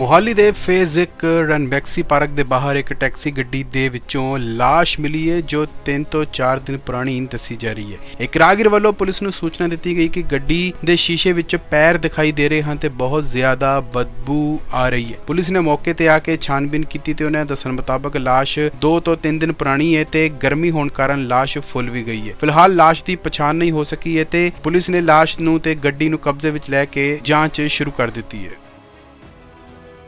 ਮੋਹਾਲੀ ਦੇ phase 1 ਰਨਬੈਕਸੀ park ਦੇ ਬਾਹਰ ਇੱਕ ਟੈਕਸੀ ਗੱਡੀ ਦੇ ਵਿੱਚੋਂ ਲਾਸ਼ ਮਿਲੀ ਹੈ, ਜੋ 3 ਤੋਂ 4 ਦਿਨ ਪੁਰਾਣੀ ਦੱਸੀ ਜਾ ਰਹੀ ਹੈ। ਇੱਕ ਰਾਗਿਰ ਵੱਲੋਂ ਪੁਲਿਸ ਨੂੰ ਸੂਚਨਾ ਦਿੱਤੀ ਗਈ ਕਿ ਗੱਡੀ ਦੇ ਸ਼ੀਸ਼ੇ ਵਿੱਚ ਪੈਰ ਦਿਖਾਈ ਦੇ ਰਹੇ ਹਨ ਤੇ ਬਹੁਤ ਜ਼ਿਆਦਾ ਬਦਬੂ ਆ ਰਹੀ ਹੈ। ਪੁਲਿਸ ਨੇ ਮੌਕੇ ਤੇ ਆ ਕੇ ਛਾਨਬੀਨ ਕੀਤੀ ਤੇ ਉਹਨਾਂ ਦੱਸਣ ਮੁਤਾਬਕ ਲਾਸ਼ 2 ਤੋਂ 3 ਦਿਨ ਪੁਰਾਣੀ ਹੈ ਤੇ ਗਰਮੀ ਹੋਣ ਕਾਰਨ ਲਾਸ਼ ਫੁੱਲ ਵੀ ਗਈ ਹੈ। ਫਿਲਹਾਲ ਲਾਸ਼ ਦੀ ਪਛਾਣ ਨਹੀਂ ਹੋ ਸਕੀ ਹੈ ਤੇ ਪੁਲਿਸ ਨੇ ਲਾਸ਼ ਨੂੰ ਤੇ ਗੱਡੀ ਨੂੰ ਕਬਜ਼ੇ ਵਿੱਚ ਲੈ ਕੇ ਜਾਂਚ ਸ਼ੁਰੂ ਕਰ ਦਿੱਤੀ ਹੈ।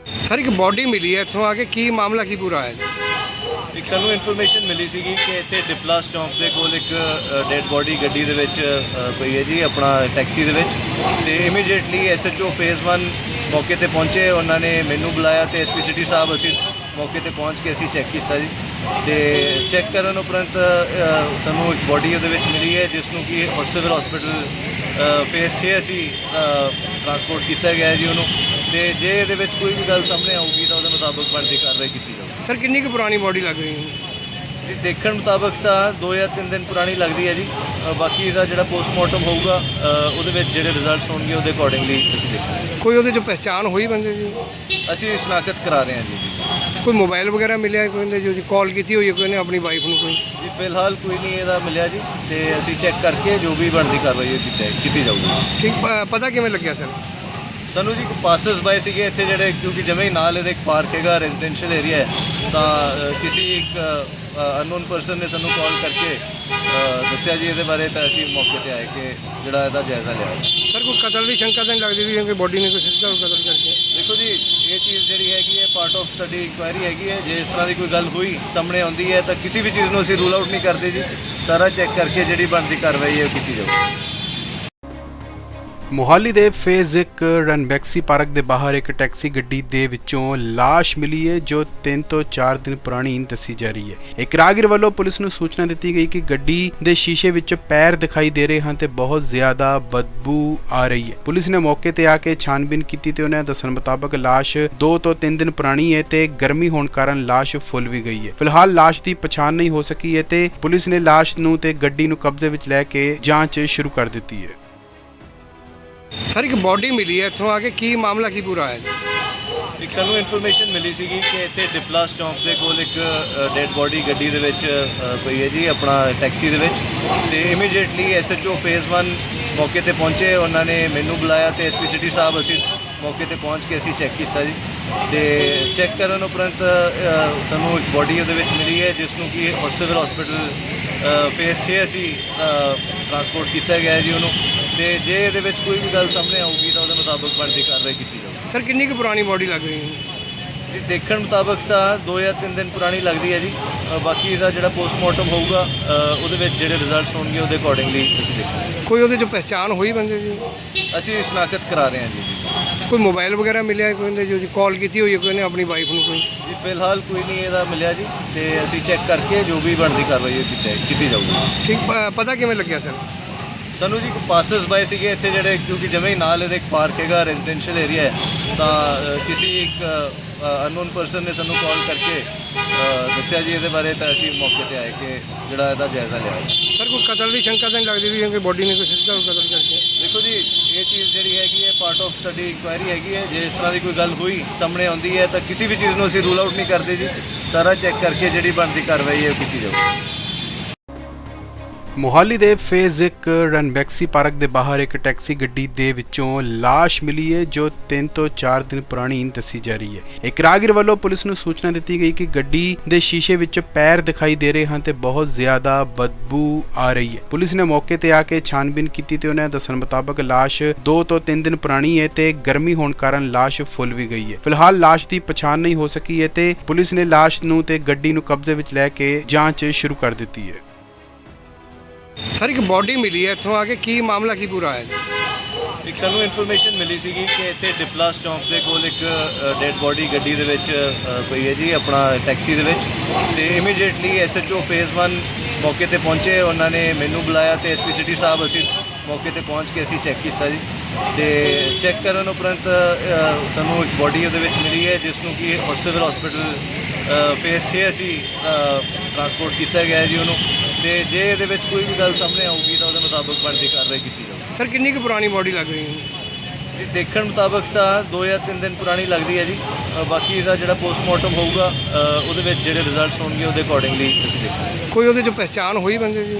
ਸਰ ਇੱਕ ਬੋਡੀ ਮਿਲੀ ਹੈ ਇੱਥੋਂ ਆ ਕੇ। ਕੀ ਮਾਮਲਾ ਕੀ ਪੂਰਾ ਹੈ? ਜੀ ਇੱਕ ਸਾਨੂੰ ਇਨਫੋਰਮੇਸ਼ਨ ਮਿਲੀ ਸੀਗੀ ਕਿ ਇੱਥੇ ਡਿਪਲਾ ਸਟਾਪ ਦੇ ਕੋਲ ਇੱਕ ਡੈੱਡ ਬੋਡੀ ਗੱਡੀ ਦੇ ਵਿੱਚ ਅ, ਪਈ ਹੈ ਜੀ ਆਪਣਾ ਟੈਕਸੀ ਦੇ ਵਿੱਚ। ਤੇ ਇਮੀਡੀਏਟਲੀ ਐਸਐਚਓ ਫੇਜ਼ 1 ਮੌਕੇ ਤੇ ਪਹੁੰਚੇ ਉਹਨਾਂ ਨੇ ਮੈਨੂੰ ਬੁਲਾਇਆ ਤੇ ਐਸਪੀ ਸਿਟੀ ਸਾਹਿਬ ਅਸੀਂ ਮੌਕੇ ਤੇ ਪਹੁੰਚ ਕੇ ਅਸੀਂ ਚੈੱਕ ਕੀਤਾ ਜੀ। ਤੇ ਚੈੱਕ ਕਰਨ ਉਪਰੰਤ ਅ, ਸਾਨੂੰ ਇੱਕ ਬੋਡੀ ਉਹਦੇ ਵਿੱਚ ਮਿਲੀ ਹੈ ਜਿਸ ਨੂੰ ਕਿ ਸਿਵਲ ਹਸਪੀਟਲ ਫੇਜ਼ 6 ਅਸੀਂ ਟਰਾਂਸਪੋਰਟ ਕੀਤਾ ਗਿਆ ਹੈ ਜੀ ਉਹਨੂੰ। ਤੇ ਜੇ ਇਹਦੇ ਵਿੱਚ ਕੋਈ ਵੀ ਗੱਲ ਸਾਹਮਣੇ ਆਊਗੀ ਤਾਂ ਉਹਦੇ ਮੁਤਾਬਕ ਬਣਦੀ ਕਾਰਵਾਈ ਕੀਤੀ ਜਾਊਗੀ। ਸਰ ਕਿੰਨੀ ਕੁ ਪੁਰਾਣੀ ਬਾਡੀ ਲੱਗ ਰਹੀ ਹੈ? ਜੀ ਦੇਖਣ ਮੁਤਾਬਕ ਤਾਂ 2 ਜਾਂ 3 ਦਿਨ ਪੁਰਾਣੀ ਲੱਗਦੀ ਹੈ ਜੀ। ਅ, ਬਾਕੀ ਇਹਦਾ ਜਿਹੜਾ ਪੋਸਟਮਾਰਟਮ ਹੋਊਗਾ ਅ, ਉਹਦੇ ਵਿੱਚ ਜਿਹੜੇ ਰਿਜ਼ਲਟਸ ਹੋਣਗੇ ਉਹਦੇ ਅਕੋਰਡਿੰਗਲੀ ਅਸੀਂ ਦੇਖਾਂਗੇ ਕੋਈ ਉਹਦੇ 'ਚੋਂ ਪਹਿਚਾਣ ਹੋਈ ਬੰਦੇ ਦੀ? ਅਸੀਂ ਸ਼ਨਾਖਤ ਕਰਾ ਰਹੇ ਹਾਂ ਜੀ। ਕੋਈ ਮੋਬਾਈਲ ਵਗੈਰਾ ਮਿਲਿਆ ਕੋਈ? ਨੇ ਜੋ ਕਾਲ ਕੀਤੀ ਹੋਈ ਹੈ ਕੋਈ ਨੇ ਆਪਣੀ ਵਾਈਫ ਨੂੰ ਕੋਈ? ਜੀ ਫਿਲਹਾਲ ਕੋਈ ਨਹੀਂ ਇਹਦਾ ਮਿਲਿਆ ਜੀ ਤੇ ਅਸੀਂ ਚੈੱਕ ਕਰਕੇ ਜੋ ਵੀ ਬਣਦੀ ਕਾਰਵਾਈ ਹੈ ਕੀਤੀ ਕੀਤੀ ਜਾਊਗੀ। ਕੀ ਪ- ਪਤਾ ਕਿਵੇਂ ਲੱਗਿਆ ਸਰ? ਸਾਨੂੰ ਜੀ ਪਾਸਸ ਬਾਏ ਸੀਗੇ ਇੱਥੇ ਜਿਹੜੇ ਕਿਉਂਕਿ ਜਿਵੇਂ ਹੀ ਨਾਲ ਇਹਦੇ ਇੱਕ ਪਾਰਕ ਹੈਗਾ ਰੈਜ਼ੀਡੈਂਸ਼ੀਅਲ ਏਰੀਆ ਹੈ। ਤਾਂ ਕਿਸੇ ਇੱਕ ਅਨਨੋਨ ਪਰਸਨ ਨੇ ਸਾਨੂੰ ਕਾਲ ਕਰਕੇ ਦੱਸਿਆ ਜੀ ਇਹਦੇ ਬਾਰੇ ਤਾਂ ਅਸੀਂ ਮੌਕੇ ਤੇ ਆਏ ਕਿ ਜਿਹੜਾ ਇਹਦਾ ਜਾਇਜ਼ਾ ਲਿਆ। ਸਰ ਕੋਈ ਕਤਲ ਦੀ ਸ਼ੰਕਾ ਤਾਂ ਨਹੀਂ ਲੱਗਦੀ ਵੀ ਕਿ ਬਾਡੀ ਨੇ ਕੋਈ ਸਿੱਧਾ ਕਤਲ ਕਰਕੇ? ਦੇਖੋ ਜੀ ਇਹ ਚੀਜ਼ ਜਿਹੜੀ ਹੈਗੀ ਹੈ ਪਾਰਟ ਆਫ ਸਟੱਡੀ ਇਨਕੁਆਇਰੀ ਹੈਗੀ ਹੈ। ਜੇ ਇਸ ਤਰ੍ਹਾਂ ਦੀ ਕੋਈ ਗੱਲ ਹੋਈ ਸਾਹਮਣੇ ਆਉਂਦੀ ਹੈ ਤਾਂ ਕਿਸੇ ਵੀ ਚੀਜ਼ ਨੂੰ ਅਸੀਂ ਰੂਲ ਆਊਟ ਨਹੀਂ ਕਰਦੇ ਜੀ। ਸਾਰਾ ਚੈੱਕ ਕਰਕੇ ਜਿਹੜੀ ਬਣਦੀ ਕਾਰਵਾਈ ਹੈ ਉਹ ਕੀਤੀ ਜਾਊਗੀ ਮੋਹਾਲੀ ਦੇ ਫੇਜ਼ 1 ਰਨਬੈਕਸੀ ਪਾਰਕ ਦੇ ਬਾਹਰ ਇੱਕ ਟੈਕਸੀ ਗੱਡੀ ਦੇ ਵਿੱਚੋਂ ਲਾਸ਼ ਮਿਲੀ ਹੈ, ਜੋ 3 ਤੋਂ 4 ਦਿਨ ਪੁਰਾਣੀ ਦੱਸੀ ਜਾ ਰਹੀ ਹੈ। ਇੱਕ ਰਾਗਿਰ ਵੱਲੋਂ ਪੁਲਿਸ ਨੂੰ ਸੂਚਨਾ ਦਿੱਤੀ ਗਈ ਕਿ ਗੱਡੀ ਦੇ ਸ਼ੀਸ਼ੇ ਵਿੱਚ ਪੈਰ ਦਿਖਾਈ ਦੇ ਰਹੇ ਹਨ ਤੇ ਬਹੁਤ ਜ਼ਿਆਦਾ ਬਦਬੂ ਆ ਰਹੀ ਹੈ। ਪੁਲਿਸ ਨੇ ਮੌਕੇ ਤੇ ਆ ਕੇ ਛਾਨਬੀਨ ਕੀਤੀ ਤੇ ਉਹਨਾਂ ਦੱਸਣ ਮੁਤਾਬਕ ਲਾਸ਼ 2 ਤੋਂ 3 ਦਿਨ ਪੁਰਾਣੀ ਹੈ ਤੇ ਗਰਮੀ ਹੋਣ ਕਾਰਨ ਲਾਸ਼ ਫੁੱਲ ਵੀ ਗਈ ਹੈ। ਫਿਲਹਾਲ ਲਾਸ਼ ਦੀ ਪਛਾਣ ਨਹੀਂ ਹੋ ਸਕੀ ਹੈ ਤੇ ਪੁਲਿਸ ਨੇ ਲਾਸ਼ ਨੂੰ ਤੇ ਗੱਡੀ ਨੂੰ ਕਬਜ਼ੇ ਵਿੱਚ ਲੈ ਕੇ ਜਾਂਚ ਸ਼ੁਰੂ ਕਰ ਦਿੱਤੀ ਹੈ। ਸਰ ਇੱਕ ਬਾਡੀ ਮਿਲੀ ਹੈ ਇੱਥੋਂ ਆ ਕੇ ਕੀ ਮਾਮਲਾ ਕੀ ਪੂਰਾ ਹੈ ਜੀ? ਇੱਕ ਸਾਨੂੰ ਇਨਫੋਰਮੇਸ਼ਨ ਮਿਲੀ ਸੀਗੀ ਕਿ ਇੱਥੇ ਡਿਪਲਾ ਸਟਾਪ ਦੇ ਕੋਲ ਇੱਕ ਡੈੱਡ ਬੋਡੀ ਗੱਡੀ ਦੇ ਵਿੱਚ ਅ, ਪਈ ਹੈ ਜੀ ਆਪਣਾ ਟੈਕਸੀ ਦੇ ਵਿੱਚ। ਤੇ ਇਮੀਡੀਏਟਲੀ ਐਸਐਚਓ ਫੇਜ਼ 1 ਮੌਕੇ ਤੇ ਪਹੁੰਚੇ ਉਹਨਾਂ ਨੇ ਮੈਨੂੰ ਬੁਲਾਇਆ ਤੇ ਐਸਪੀ ਸਿਟੀ ਸਾਹਿਬ ਅਸੀਂ ਮੌਕੇ ਤੇ ਪਹੁੰਚ ਕੇ ਅਸੀਂ ਚੈੱਕ ਕੀਤਾ ਜੀ। ਤੇ ਚੈੱਕ ਕਰਨ ਉਪਰੰਤ ਅ, ਸਾਨੂੰ ਇੱਕ ਬੋਡੀ ਉਹਦੇ ਵਿੱਚ ਮਿਲੀ ਹੈ ਜਿਸ ਨੂੰ ਕਿ ਸਿਵਲ ਹਸਪੀਟਲ ਫੇਜ਼ 6 ਅਸੀਂ ਟਰਾਂਸਪੋਰਟ ਕੀਤਾ ਗਿਆ ਹੈ ਜੀ ਉਹਨੂੰ। ਤੇ ਜੇ ਇਹਦੇ ਵਿੱਚ ਕੋਈ ਵੀ ਗੱਲ ਸਾਹਮਣੇ ਆਊਗੀ ਤਾਂ ਉਹਦੇ ਮੁਤਾਬਕ ਬਣਦੀ ਕਾਰਵਾਈ ਕੀਤੀ ਜਾਊਗੀ। ਸਰ ਕਿੰਨੀ ਕੁ ਪੁਰਾਣੀ ਬਾਡੀ ਲੱਗ ਰਹੀ ਹੈ? ਜੀ ਦੇਖਣ ਮੁਤਾਬਕ ਤਾਂ 2 ਜਾਂ 3 ਦਿਨ ਪੁਰਾਣੀ ਲੱਗਦੀ ਹੈ ਜੀ। ਅ, ਬਾਕੀ ਇਹਦਾ ਜਿਹੜਾ ਪੋਸਟਮਾਰਟਮ ਹੋਊਗਾ ਅ, ਉਹਦੇ ਵਿੱਚ ਜਿਹੜੇ ਰਿਜ਼ਲਟਸ ਹੋਣਗੇ ਉਹਦੇ ਅਕੋਰਡਿੰਗਲੀ ਅਸੀਂ ਦੇਖਾਂਗੇ ਕੋਈ ਉਹਦੇ 'ਚੋਂ ਪਹਿਚਾਣ ਹੋਈ ਬੰਦੇ ਦੀ? ਅਸੀਂ ਸ਼ਨਾਖਤ ਕਰਾ ਰਹੇ ਹਾਂ ਜੀ। ਕੋਈ ਮੋਬਾਈਲ ਵਗੈਰਾ ਮਿਲਿਆ ਕੋਈ ਨੇ ਜੋ ਕਾਲ ਕੀਤੀ ਹੋਈ ਹੈ ਕੋਈ ਨੇ ਆਪਣੀ ਵਾਈਫ ਨੂੰ ਕੋਈ? ਜੀ ਫਿਲਹਾਲ ਕੋਈ ਨਹੀਂ ਇਹਦਾ ਮਿਲਿਆ ਜੀ ਤੇ ਅਸੀਂ ਚੈੱਕ ਕਰਕੇ ਜੋ ਵੀ ਬਣਦੀ ਕਾਰਵਾਈ ਹੈ ਕੀਤੀ ਕੀਤੀ ਜਾਊਗੀ। ਠੀਕ ਪ- ਪਤਾ ਕਿਵੇਂ ਲੱਗਿਆ ਸਰ ਸਾਨੂੰ ਜੀ ਪਾਸਸ ਬਾਏ ਸੀਗੇ ਇੱਥੇ ਜਿਹੜੇ ਕਿਉਂਕਿ ਜਿਵੇਂ ਹੀ ਨਾਲ ਇਹਦੇ ਇੱਕ ਪਾਰਕ ਹੈਗਾ ਰੈਜ਼ੀਡੈਂਸ਼ੀਅਲ ਏਰੀਆ ਹੈ ਤਾਂ ਕਿਸੇ ਇੱਕ ਅਨਨੋਨ ਪਰਸਨ ਨੇ ਸਾਨੂੰ ਕਾਲ ਕਰਕੇ ਦੱਸਿਆ ਜੀ ਇਹਦੇ ਬਾਰੇ ਤਾਂ ਅਸੀਂ ਮੌਕੇ ਤੇ ਆਏ ਕਿ ਜਿਹੜਾ ਇਹਦਾ ਜਾਇਜ਼ਾ ਲਿਆ ਸਰ ਕੋਈ ਕਤਲ ਦੀ ਸ਼ੰਕਾ ਤਾਂ ਨਹੀਂ ਲੱਗਦੀ ਵੀ ਕਿ ਬਾਡੀ ਨੇ ਕੋਈ ਸਿੱਧਾ ਕਤਲ ਕਰਕੇ? ਦੇਖੋ ਜੀ ਇਹ ਚੀਜ਼ ਜਿਹੜੀ ਹੈਗੀ ਹੈ ਪਾਰਟ ਆਫ ਸਟੱਡੀ ਇਨਕੁਆਇਰੀ ਹੈਗੀ ਹੈ ਜੇ ਇਸ ਤਰ੍ਹਾਂ ਦੀ ਕੋਈ ਗੱਲ ਹੋਈ ਸਾਹਮਣੇ ਆਉਂਦੀ ਹੈ ਤਾਂ ਕਿਸੇ ਵੀ ਚੀਜ਼ ਨੂੰ ਅਸੀਂ ਰੂਲ ਆਊਟ ਨਹੀਂ ਕਰਦੇ ਜੀ। ਸਾਰਾ ਚੈੱਕ ਕਰਕੇ ਜਿਹੜੀ ਬਣਦੀ ਕਾਰਵਾਈ ਹੈ ਉਹ ਕੀਤੀ ਜਾਊਗੀ। ਮੋਹਾਲੀ ਦੇ ਫੇਜ਼ 1 ਰਨਬੈਕਸੀ ਪਾਰਕ ਦੇ ਬਾਹਰ ਇੱਕ ਟੈਕਸੀ ਗੱਡੀ ਦੇ ਵਿੱਚੋਂ ਲਾਸ਼ ਮਿਲੀ ਹੈ, ਜੋ 3 ਤੋਂ 4 ਦਿਨ ਪੁਰਾਣੀ ਦੱਸੀ ਜਾ ਰਹੀ ਹੈ। ਇੱਕ ਰਾਗੀਰ ਵੱਲੋਂ ਪੁਲਿਸ ਨੂੰ ਸੂਚਨਾ ਦਿੱਤੀ ਗਈ ਕਿ ਗੱਡੀ ਦੇ ਸ਼ੀਸ਼ੇ ਵਿੱਚ ਪੈਰ ਦਿਖਾਈ ਦੇ ਰਹੇ ਹਨ ਤੇ ਬਹੁਤ ਜ਼ਿਆਦਾ ਬਦਬੂ ਆ ਰਹੀ ਹੈ। ਪੁਲਿਸ ਨੇ ਮੌਕੇ ਤੇ ਆ ਕੇ ਛਾਨਬੀਨ ਕੀਤੀ ਤੇ ਉਹਨਾਂ ਦੱਸਣ ਮੁਤਾਬਕ ਲਾਸ਼ 2 ਤੋਂ 3 ਦਿਨ ਪੁਰਾਣੀ ਹੈ ਤੇ ਗਰਮੀ ਹੋਣ ਕਾਰਨ ਲਾਸ਼ ਫੁੱਲ ਵੀ ਗਈ ਹੈ। ਫਿਲਹਾਲ ਲਾਸ਼ ਦੀ ਪਛਾਣ ਨਹੀਂ ਹੋ ਸਕੀ ਹੈ ਤੇ ਪੁਲਿਸ ਨੇ ਲਾਸ਼ ਨੂੰ ਤੇ ਗੱਡੀ ਨੂੰ ਕਬਜ਼ੇ ਵਿੱਚ ਲੈ ਕੇ ਜਾਂਚ ਸ਼ੁਰੂ ਕਰ ਦਿੱਤੀ ਹੈ। ਸਰ ਇੱਕ ਬੋਡੀ ਮਿਲੀ ਹੈ ਇੱਥੋਂ ਆ ਕੇ ਕੀ ਮਾਮਲਾ ਕੀ ਪੂਰਾ ਹੈ? ਜੀ ਇੱਕ ਸਾਨੂੰ ਇਨਫੋਰਮੇਸ਼ਨ ਮਿਲੀ ਸੀਗੀ ਕਿ ਇੱਥੇ ਡਿਪਲਾ ਸਟਾਪ ਦੇ ਕੋਲ ਇੱਕ ਡੈੱਡ ਬੋਡੀ ਗੱਡੀ ਦੇ ਵਿੱਚ ਅ, ਪਈ ਹੈ ਜੀ ਆਪਣਾ ਟੈਕਸੀ ਦੇ ਵਿੱਚ। ਤੇ ਇਮੀਡੀਏਟਲੀ ਐਸਐਚਓ ਫੇਜ਼ 1 ਮੌਕੇ ਤੇ ਪਹੁੰਚੇ ਉਹਨਾਂ ਨੇ ਮੈਨੂੰ ਬੁਲਾਇਆ ਤੇ ਐਸਪੀ ਸਿਟੀ ਸਾਹਿਬ ਅਸੀਂ ਮੌਕੇ ਤੇ ਪਹੁੰਚ ਕੇ ਅਸੀਂ ਚੈੱਕ ਕੀਤਾ ਜੀ। ਤੇ ਚੈੱਕ ਕਰਨ ਉਪਰੰਤ ਅ, ਸਾਨੂੰ ਇੱਕ ਬੋਡੀ ਉਹਦੇ ਵਿੱਚ ਮਿਲੀ ਹੈ ਜਿਸ ਨੂੰ ਕਿ ਸਿਵਲ ਹਸਪੀਟਲ ਫੇਜ਼ 6 ਅਸੀਂ ਟਰਾਂਸਪੋਰਟ ਕੀਤਾ ਗਿਆ ਹੈ ਜੀ ਉਹਨੂੰ। ਤੇ ਜੇ ਇਹਦੇ ਵਿੱਚ ਕੋਈ ਵੀ ਗੱਲ ਸਾਹਮਣੇ ਆਊਗੀ ਤਾਂ ਉਹਦੇ ਮੁਤਾਬਕ ਬਣਦੀ ਕਾਰਵਾਈ ਕੀਤੀ ਜਾਊਗੀ। ਸਰ ਕਿੰਨੀ ਕੁ ਪੁਰਾਣੀ ਬਾਡੀ ਲੱਗ ਰਹੀ ਹੈ? ਜੀ ਦੇਖਣ ਮੁਤਾਬਕ ਤਾਂ 2 ਜਾਂ 3 ਦਿਨ ਪੁਰਾਣੀ ਲੱਗਦੀ ਹੈ ਜੀ। ਅ, ਬਾਕੀ ਇਹਦਾ ਜਿਹੜਾ ਪੋਸਟਮਾਰਟਮ ਹੋਊਗਾ ਅ, ਉਹਦੇ ਵਿੱਚ ਜਿਹੜੇ ਰਿਜ਼ਲਟਸ ਹੋਣਗੇ ਉਹਦੇ ਅਕੋਰਡਿੰਗਲੀ ਅਸੀਂ ਦੇਖਾਂਗੇ ਕੋਈ ਉਹਦੇ 'ਚ ਪਹਿਚਾਣ ਹੋਈ ਬੰਦੇ ਦੀ?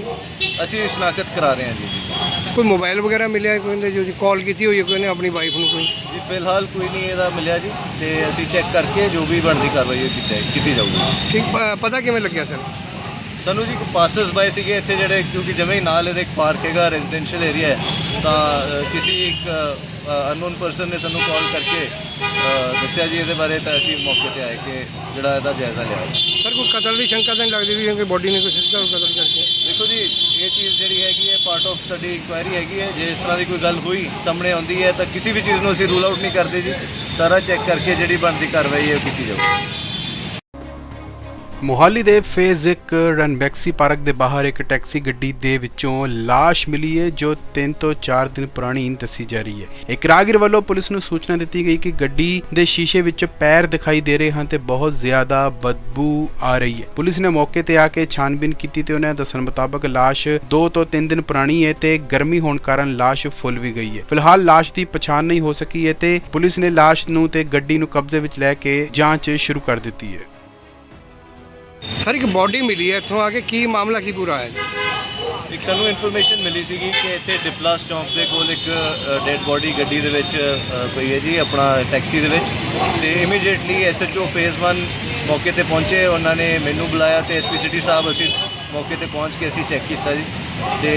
ਅਸੀਂ ਸ਼ਨਾਖਤ ਕਰਾ ਰਹੇ ਹਾਂ ਜੀ ਕੋਈ ਮੋਬਾਈਲ ਵਗੈਰਾ ਮਿਲਿਆ ਕੋਈ ਉਹਦੇ ਜੋ ਕਾਲ ਕੀਤੀ ਹੋਈ ਹੈ ਕੋਈ ਨੇ ਆਪਣੀ ਵਾਈਫ ਨੂੰ ਕੋਈ? ਜੀ ਫਿਲਹਾਲ ਕੋਈ ਨਹੀਂ ਇਹਦਾ ਮਿਲਿਆ ਜੀ ਤੇ ਅਸੀਂ ਚੈੱਕ ਕਰਕੇ ਜੋ ਵੀ ਬਣਦੀ ਕਾਰਵਾਈ ਉਹ ਕੀਤੀ ਕੀਤੀ ਜਾਊਗੀ। ਠੀਕ ਪ- ਪਤਾ ਕਿਵੇਂ ਲੱਗਿਆ ਸਰ? ਸਾਨੂੰ ਜੀ ਪਾਸਸ ਬਾਏ ਸੀਗੇ ਇੱਥੇ ਜਿਹੜੇ ਕਿਉਂਕਿ ਜਮੇ ਹੀ ਨਾਲ ਇਹਦੇ ਇੱਕ ਪਾਰਕ ਹੈਗਾ ਰੈਜ਼ੀਡੈਂਸ਼ੀਅਲ ਏਰੀਆ ਹੈ। ਤਾਂ ਕਿਸੇ ਇੱਕ ਅਨਨੋਨ ਪਰਸਨ ਨੇ ਸਾਨੂੰ ਕਾਲ ਕਰਕੇ ਦੱਸਿਆ ਜੀ ਇਹਦੇ ਬਾਰੇ ਤਾਂ ਅਸੀਂ ਮੌਕੇ ਤੇ ਆਏ ਕਿ ਜਿਹੜਾ ਇਹਦਾ ਜਾਇਜ਼ਾ ਲਿਆ। ਸਰ ਕੋਈ ਕਤਲ ਦੀ ਸ਼ੰਕਾ ਤਾਂ ਨਹੀਂ ਲੱਗਦੀ ਵੀ ਕਿ ਬੋਡੀ ਨੇ ਕੋਈ ਸਿੱਧਾ ਕਤਲ ਕਰਕੇ? ਦੇਖੋ ਜੀ ਇਹ ਚੀਜ਼ ਜਿਹੜੀ ਹੈਗੀ ਹੈ ਪਾਰਟ ਆਫ ਸਟੱਡੀ ਇਨਕੁਆਇਰੀ ਹੈਗੀ ਹੈ। ਜੇ ਇਸ ਤਰ੍ਹਾਂ ਦੀ ਕੋਈ ਗੱਲ ਹੋਈ ਸਾਹਮਣੇ ਆਉਂਦੀ ਹੈ ਤਾਂ ਕਿਸੇ ਵੀ ਚੀਜ਼ ਨੂੰ ਅਸੀਂ ਰੂਲ ਆਊਟ ਨਹੀਂ ਕਰਦੇ ਜੀ। ਸਾਰਾ ਚੈੱਕ ਕਰਕੇ ਜਿਹੜੀ ਬਣਦੀ ਕਾਰਵਾਈ ਹੈ ਉਹ ਕੀਤੀ ਜਾਊਗੀ ਮੋਹਾਲੀ ਦੇ ਫੇਜ਼ 1 ਰਨਬੈਕਸੀ ਪਾਰਕ ਦੇ ਬਾਹਰ ਇੱਕ ਟੈਕਸੀ ਗੱਡੀ ਦੇ ਵਿੱਚੋਂ ਲਾਸ਼ ਮਿਲੀ ਹੈ, ਜੋ 3 ਤੋਂ 4 ਦਿਨ ਪੁਰਾਣੀ ਦੱਸੀ ਜਾ ਰਹੀ ਹੈ। ਇੱਕ ਰਾਗਿਰ ਵੱਲੋਂ ਪੁਲਿਸ ਨੂੰ ਸੂਚਨਾ ਦਿੱਤੀ ਗਈ ਕਿ ਗੱਡੀ ਦੇ ਸ਼ੀਸ਼ੇ ਵਿੱਚ ਪੈਰ ਦਿਖਾਈ ਦੇ ਰਹੇ ਹਨ ਤੇ ਬਹੁਤ ਜ਼ਿਆਦਾ ਬਦਬੂ ਆ ਰਹੀ ਹੈ। ਪੁਲਿਸ ਨੇ ਮੌਕੇ ਤੇ ਆ ਕੇ ਛਾਨਬੀਨ ਕੀਤੀ ਤੇ ਉਹਨਾਂ ਦੱਸਣ ਮੁਤਾਬਕ ਲਾਸ਼ 2 ਤੋਂ 3 ਦਿਨ ਪੁਰਾਣੀ ਹੈ ਤੇ ਗਰਮੀ ਹੋਣ ਕਾਰਨ ਲਾਸ਼ ਫੁੱਲ ਵੀ ਗਈ ਹੈ। ਫਿਲਹਾਲ ਲਾਸ਼ ਦੀ ਪਛਾਣ ਨਹੀਂ ਹੋ ਸਕੀ ਹੈ ਤੇ ਪੁਲਿਸ ਨੇ ਲਾਸ਼ ਨੂੰ ਤੇ ਗੱਡੀ ਨੂੰ ਕਬਜ਼ੇ ਵਿੱਚ ਲੈ ਕੇ ਜਾਂਚ ਸ਼ੁਰੂ ਕਰ ਦਿੱਤੀ ਹੈ। ਸਰ ਇੱਕ ਬੋਡੀ ਮਿਲੀ ਹੈ ਇੱਥੋਂ ਆ ਕੇ ਕੀ ਮਾਮਲਾ ਕੀ ਪੂਰਾ ਹੈ ਜੀ? ਇੱਕ ਸਾਨੂੰ ਇਨਫੋਰਮੇਸ਼ਨ ਮਿਲੀ ਸੀਗੀ ਕਿ ਇੱਥੇ ਡਿਪਲਾ ਸਟਾਪ ਦੇ ਕੋਲ ਇੱਕ ਡੈੱਡ ਬੋਡੀ ਗੱਡੀ ਦੇ ਵਿੱਚ ਅ, ਪਈ ਹੈ ਜੀ ਆਪਣਾ ਟੈਕਸੀ ਦੇ ਵਿੱਚ। ਤੇ ਇਮੀਡੀਏਟਲੀ ਐਸਐਚਓ ਫੇਜ਼ 1 ਮੌਕੇ ਤੇ ਪਹੁੰਚੇ ਉਹਨਾਂ ਨੇ ਮੈਨੂੰ ਬੁਲਾਇਆ ਤੇ ਐਸਪੀ ਸਿਟੀ ਸਾਹਿਬ ਅਸੀਂ ਮੌਕੇ ਤੇ ਪਹੁੰਚ ਕੇ ਅਸੀਂ ਚੈੱਕ ਕੀਤਾ ਜੀ। ਤੇ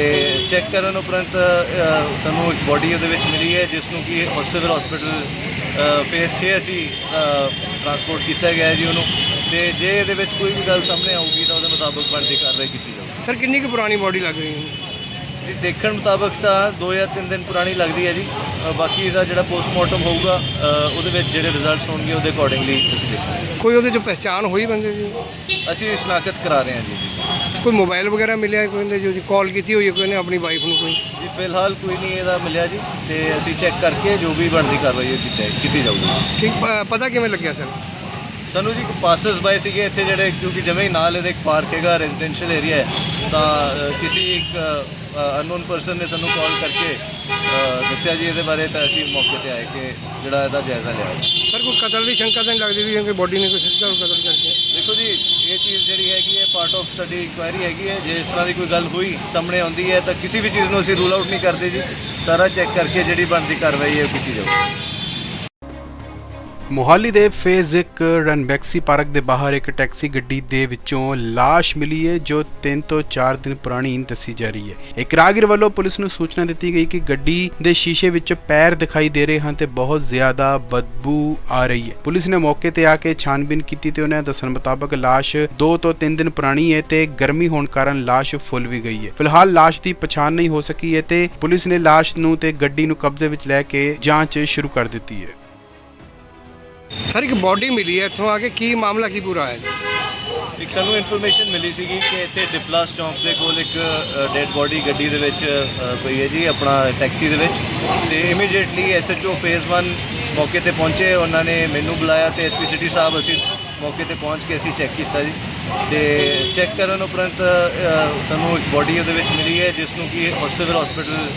ਚੈੱਕ ਕਰਨ ਉਪਰੰਤ ਅ, ਸਾਨੂੰ ਇੱਕ ਬੋਡੀ ਉਹਦੇ ਵਿੱਚ ਮਿਲੀ ਹੈ ਜਿਸ ਨੂੰ ਕਿ ਸਿਵਲ ਹਸਪੀਟਲ ਫੇਜ਼ 6 ਅਸੀਂ ਟਰਾਂਸਪੋਰਟ ਕੀਤਾ ਗਿਆ ਹੈ ਜੀ ਉਹਨੂੰ। ਤੇ ਜੇ ਇਹਦੇ ਵਿੱਚ ਕੋਈ ਵੀ ਗੱਲ ਸਾਹਮਣੇ ਆਊਗੀ ਤਾਂ ਉਹਦੇ ਮੁਤਾਬਕ ਬਣਦੀ ਕਾਰਵਾਈ ਕੀਤੀ ਜਾਊਗੀ। ਸਰ ਕਿੰਨੀ ਕੁ ਪੁਰਾਣੀ ਬੋਡੀ ਲੱਗ ਰਹੀ ਹੈ? ਜੀ ਦੇਖਣ ਮੁਤਾਬਕ ਤਾਂ 2 ਜਾਂ 3 ਦਿਨ ਪੁਰਾਣੀ ਲੱਗਦੀ ਹੈ ਜੀ। ਅ, ਬਾਕੀ ਇਹਦਾ ਜਿਹੜਾ ਪੋਸਟਮਾਰਟਮ ਹੋਊਗਾ ਅ, ਉਹਦੇ ਵਿੱਚ ਜਿਹੜੇ ਰਿਜ਼ਲਟਸ ਹੋਣਗੇ ਉਹਦੇ ਅਕੋਰਡਿੰਗਲੀ ਅਸੀਂ ਦੇਖਾਂਗੇ ਕੋਈ ਉਹਦੇ 'ਚ ਪਹਿਚਾਣ ਹੋਈ ਬੰਦੇ ਦੀ? ਅਸੀਂ ਸ਼ਨਾਖਤ ਕਰਾ ਰਹੇ ਹਾਂ ਜੀ। ਕੋਈ ਮੋਬਾਈਲ ਵਗੈਰਾ ਮਿਲਿਆ ਕੋਈ ਉਹਦੇ ਜੋ ਕਾਲ ਕੀਤੀ ਹੋਈ ਹੈ ਕੋਈ ਨੇ ਆਪਣੀ ਵਾਈਫ ਨੂੰ ਕੋਈ? ਜੀ ਫਿਲਹਾਲ ਕੋਈ ਨਹੀਂ ਇਹਦਾ ਮਿਲਿਆ ਜੀ ਤੇ ਅਸੀਂ ਚੈੱਕ ਕਰਕੇ ਜੋ ਵੀ ਬਣਦੀ ਕਾਰਵਾਈ ਉਹ ਕੀਤੀ ਕੀਤੀ ਜਾਊਗੀ। ਠੀਕ ਪ- ਪਤਾ ਕਿਵੇਂ ਲੱਗਿਆ ਸਰ? ਸਾਨੂੰ ਜੀ ਪਾਸਸ ਬਾਏ ਸੀਗੇ ਇੱਥੇ ਜਿਹੜੇ ਕਿਉਂਕਿ ਜਮੇ ਹੀ ਨਾਲ ਇਹਦੇ ਇੱਕ ਪਾਰਕ ਹੈਗਾ ਰੈਜ਼ੀਡੈਂਸ਼ੀਅਲ ਏਰੀਆ ਹੈ ਤਾਂ ਕਿਸੇ ਇੱਕ ਅਨਨੋਨ ਪਰਸਨ ਨੇ ਸਾਨੂੰ ਕਾਲ ਕਰਕੇ ਦੱਸਿਆ ਜੀ ਇਹਦੇ ਬਾਰੇ ਤਾਂ ਅਸੀਂ ਮੌਕੇ ਤੇ ਆਏ ਕਿ ਜਿਹੜਾ ਇਹਦਾ ਜਾਇਜ਼ਾ ਲਿਆ ਸਰ ਕੋਈ ਕਤਲ ਦੀ ਸ਼ੰਕਾ ਤਾਂ ਨਹੀਂ ਲੱਗਦੀ ਵੀ ਕਿ ਬੋਡੀ ਨੇ ਕੋਈ ਸਿੱਧਾ ਕਤਲ ਕਰਕੇ? ਦੇਖੋ ਜੀ ਇਹ ਚੀਜ਼ ਜਿਹੜੀ ਹੈਗੀ ਹੈ ਪਾਰਟ ਆਫ ਸਟੱਡੀ ਇਨਕੁਆਇਰੀ ਹੈਗੀ ਹੈ ਜੇ ਇਸ ਤਰ੍ਹਾਂ ਦੀ ਕੋਈ ਗੱਲ ਹੋਈ ਸਾਹਮਣੇ ਆਉਂਦੀ ਹੈ ਤਾਂ ਕਿਸੇ ਵੀ ਚੀਜ਼ ਨੂੰ ਅਸੀਂ ਰੂਲ ਆਊਟ ਨਹੀਂ ਕਰਦੇ ਜੀ। ਸਾਰਾ ਚੈੱਕ ਕਰਕੇ ਜਿਹੜੀ ਬਣਦੀ ਕਾਰਵਾਈ ਹੈ ਉਹ ਕੀਤੀ ਜਾਊਗੀ। ਮੋਹਾਲੀ ਦੇ ਫੇਜ਼ 1 ਰਣਬੈਕਸੀ ਪਾਰਕ ਦੇ ਬਾਹਰ ਇੱਕ ਟੈਕਸੀ ਗੱਡੀ ਦੇ ਵਿੱਚੋਂ ਲਾਸ਼ ਮਿਲੀ ਹੈ, ਜੋ 3 ਤੋਂ 4 ਦਿਨ ਪੁਰਾਣੀ ਦੱਸੀ ਜਾ ਰਹੀ ਹੈ। ਇੱਕ ਰਾਹਗੀਰ ਵੱਲੋਂ ਪੁਲਿਸ ਨੂੰ ਸੂਚਨਾ ਦਿੱਤੀ ਗਈ ਕਿ ਗੱਡੀ ਦੇ ਸ਼ੀਸ਼ੇ ਵਿੱਚ ਪੈਰ ਦਿਖਾਈ ਦੇ ਰਹੇ ਹਨ ਤੇ ਬਹੁਤ ਜ਼ਿਆਦਾ ਬਦਬੂ ਆ ਰਹੀ ਹੈ। ਪੁਲਿਸ ਨੇ ਮੌਕੇ ਤੇ ਆ ਕੇ ਛਾਨਬੀਨ ਕੀਤੀ ਤੇ ਉਹਨਾਂ ਦੱਸਣ ਮੁਤਾਬਕ ਲਾਸ਼ 2 ਤੋਂ 3 ਦਿਨ ਪੁਰਾਣੀ ਹੈ ਤੇ ਗਰਮੀ ਹੋਣ ਕਾਰਨ ਲਾਸ਼ ਫੁੱਲ ਵੀ ਗਈ ਹੈ। ਫਿਲਹਾਲ ਲਾਸ਼ ਦੀ ਪਛਾਣ ਨਹੀਂ ਹੋ ਸਕੀ ਹੈ ਤੇ ਪੁਲਿਸ ਨੇ ਲਾਸ਼ ਨੂੰ ਤੇ ਗੱਡੀ ਨੂੰ ਕਬਜ਼ੇ ਵਿੱਚ ਲੈ ਕੇ ਜਾਂਚ ਸ਼ੁਰੂ ਕਰ ਦਿੱਤੀ ਹੈ। ਸਰ ਇੱਕ ਬੋਡੀ ਮਿਲੀ ਹੈ ਇੱਥੋਂ ਆ ਕੇ। ਕੀ ਮਾਮਲਾ ਕੀ ਪੂਰਾ ਹੈ? ਜੀ ਇੱਕ ਸਾਨੂੰ ਇਨਫੋਰਮੇਸ਼ਨ ਮਿਲੀ ਸੀਗੀ ਕਿ ਇੱਥੇ ਡਿਪਲਾ ਸਟਾਪ ਦੇ ਕੋਲ ਇੱਕ ਡੈੱਡ ਬੋਡੀ ਗੱਡੀ ਦੇ ਵਿੱਚ ਅ, ਪਈ ਹੈ ਜੀ ਆਪਣਾ ਟੈਕਸੀ ਦੇ ਵਿੱਚ। ਤੇ ਇਮੀਡੀਏਟਲੀ ਐਸਐਚਓ ਫੇਜ਼ 1 ਮੌਕੇ ਤੇ ਪਹੁੰਚੇ। ਉਹਨਾਂ ਨੇ ਮੈਨੂੰ ਬੁਲਾਇਆ ਤੇ ਐਸਪੀ ਸਿਟੀ ਸਾਹਿਬ ਅਸੀਂ ਮੌਕੇ ਤੇ ਪਹੁੰਚ ਕੇ ਅਸੀਂ ਚੈੱਕ ਕੀਤਾ ਜੀ। ਤੇ ਚੈੱਕ ਕਰਨ ਉਪਰੰਤ ਅ, ਸਾਨੂੰ ਇੱਕ ਬੋਡੀ ਉਹਦੇ ਵਿੱਚ ਮਿਲੀ ਹੈ ਜਿਸ ਨੂੰ ਕਿ ਸਿਵਲ ਹਸਪੀਟਲ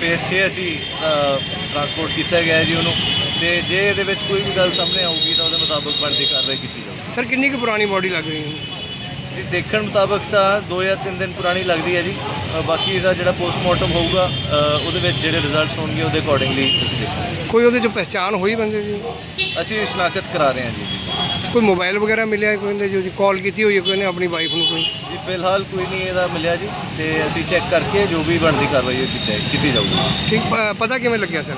ਫੇਜ਼ 6 ਅਸੀਂ ਟਰਾਂਸਪੋਰਟ ਕੀਤਾ ਗਿਆ ਹੈ ਜੀ ਉਹਨੂੰ। ਤੇ ਜੇ ਇਹਦੇ ਵਿੱਚ ਕੋਈ ਵੀ ਗੱਲ ਸਾਹਮਣੇ ਆਊਗੀ ਤਾਂ ਉਹਦੇ ਮੁਤਾਬਕ ਬਣਦੀ ਕਾਰਵਾਈ ਕੀਤੀ ਜਾਊਗੀ। ਸਰ ਕਿੰਨੀ ਕੁ ਪੁਰਾਣੀ ਬੋਡੀ ਲੱਗ ਰਹੀ ਹੈ? ਜੀ ਦੇਖਣ ਮੁਤਾਬਕ ਤਾਂ 2 ਜਾਂ 3 ਦਿਨ ਪੁਰਾਣੀ ਲੱਗਦੀ ਹੈ ਜੀ। ਅ, ਬਾਕੀ ਇਹਦਾ ਜਿਹੜਾ ਪੋਸਟਮਾਰਟਮ ਹੋਊਗਾ ਅ, ਉਹਦੇ ਵਿੱਚ ਜਿਹੜੇ ਰਿਜ਼ਲਟਸ ਹੋਣਗੇ ਉਹਦੇ ਅਕੋਰਡਿੰਗਲੀ ਅਸੀਂ ਦੇਖਾਂਗੇ ਕੋਈ ਉਹਦੇ 'ਚ ਪਹਿਚਾਣ ਹੋਈ ਬੰਦੇ ਦੀ? ਅਸੀਂ ਸ਼ਨਾਖਤ ਕਰਾ ਰਹੇ ਹਾਂ ਜੀ। ਕੋਈ ਮੋਬਾਈਲ ਵਗੈਰਾ ਮਿਲਿਆ ਕੋਈ ਉਹਦੇ ਜੋ ਕਾਲ ਕੀਤੀ ਹੋਈ ਹੈ ਕੋਈ ਨੇ ਆਪਣੀ ਵਾਈਫ ਨੂੰ ਕੋਈ? ਜੀ ਫਿਲਹਾਲ ਕੋਈ ਨਹੀਂ ਇਹਦਾ ਮਿਲਿਆ ਜੀ ਤੇ ਅਸੀਂ ਚੈੱਕ ਕਰਕੇ ਜੋ ਵੀ ਬਣਦੀ ਕਾਰਵਾਈ ਉਹ ਕੀਤੀ ਕੀਤੀ ਜਾਊਗੀ। ਠੀਕ ਪ- ਪਤਾ ਕਿਵੇਂ ਲੱਗਿਆ ਸਰ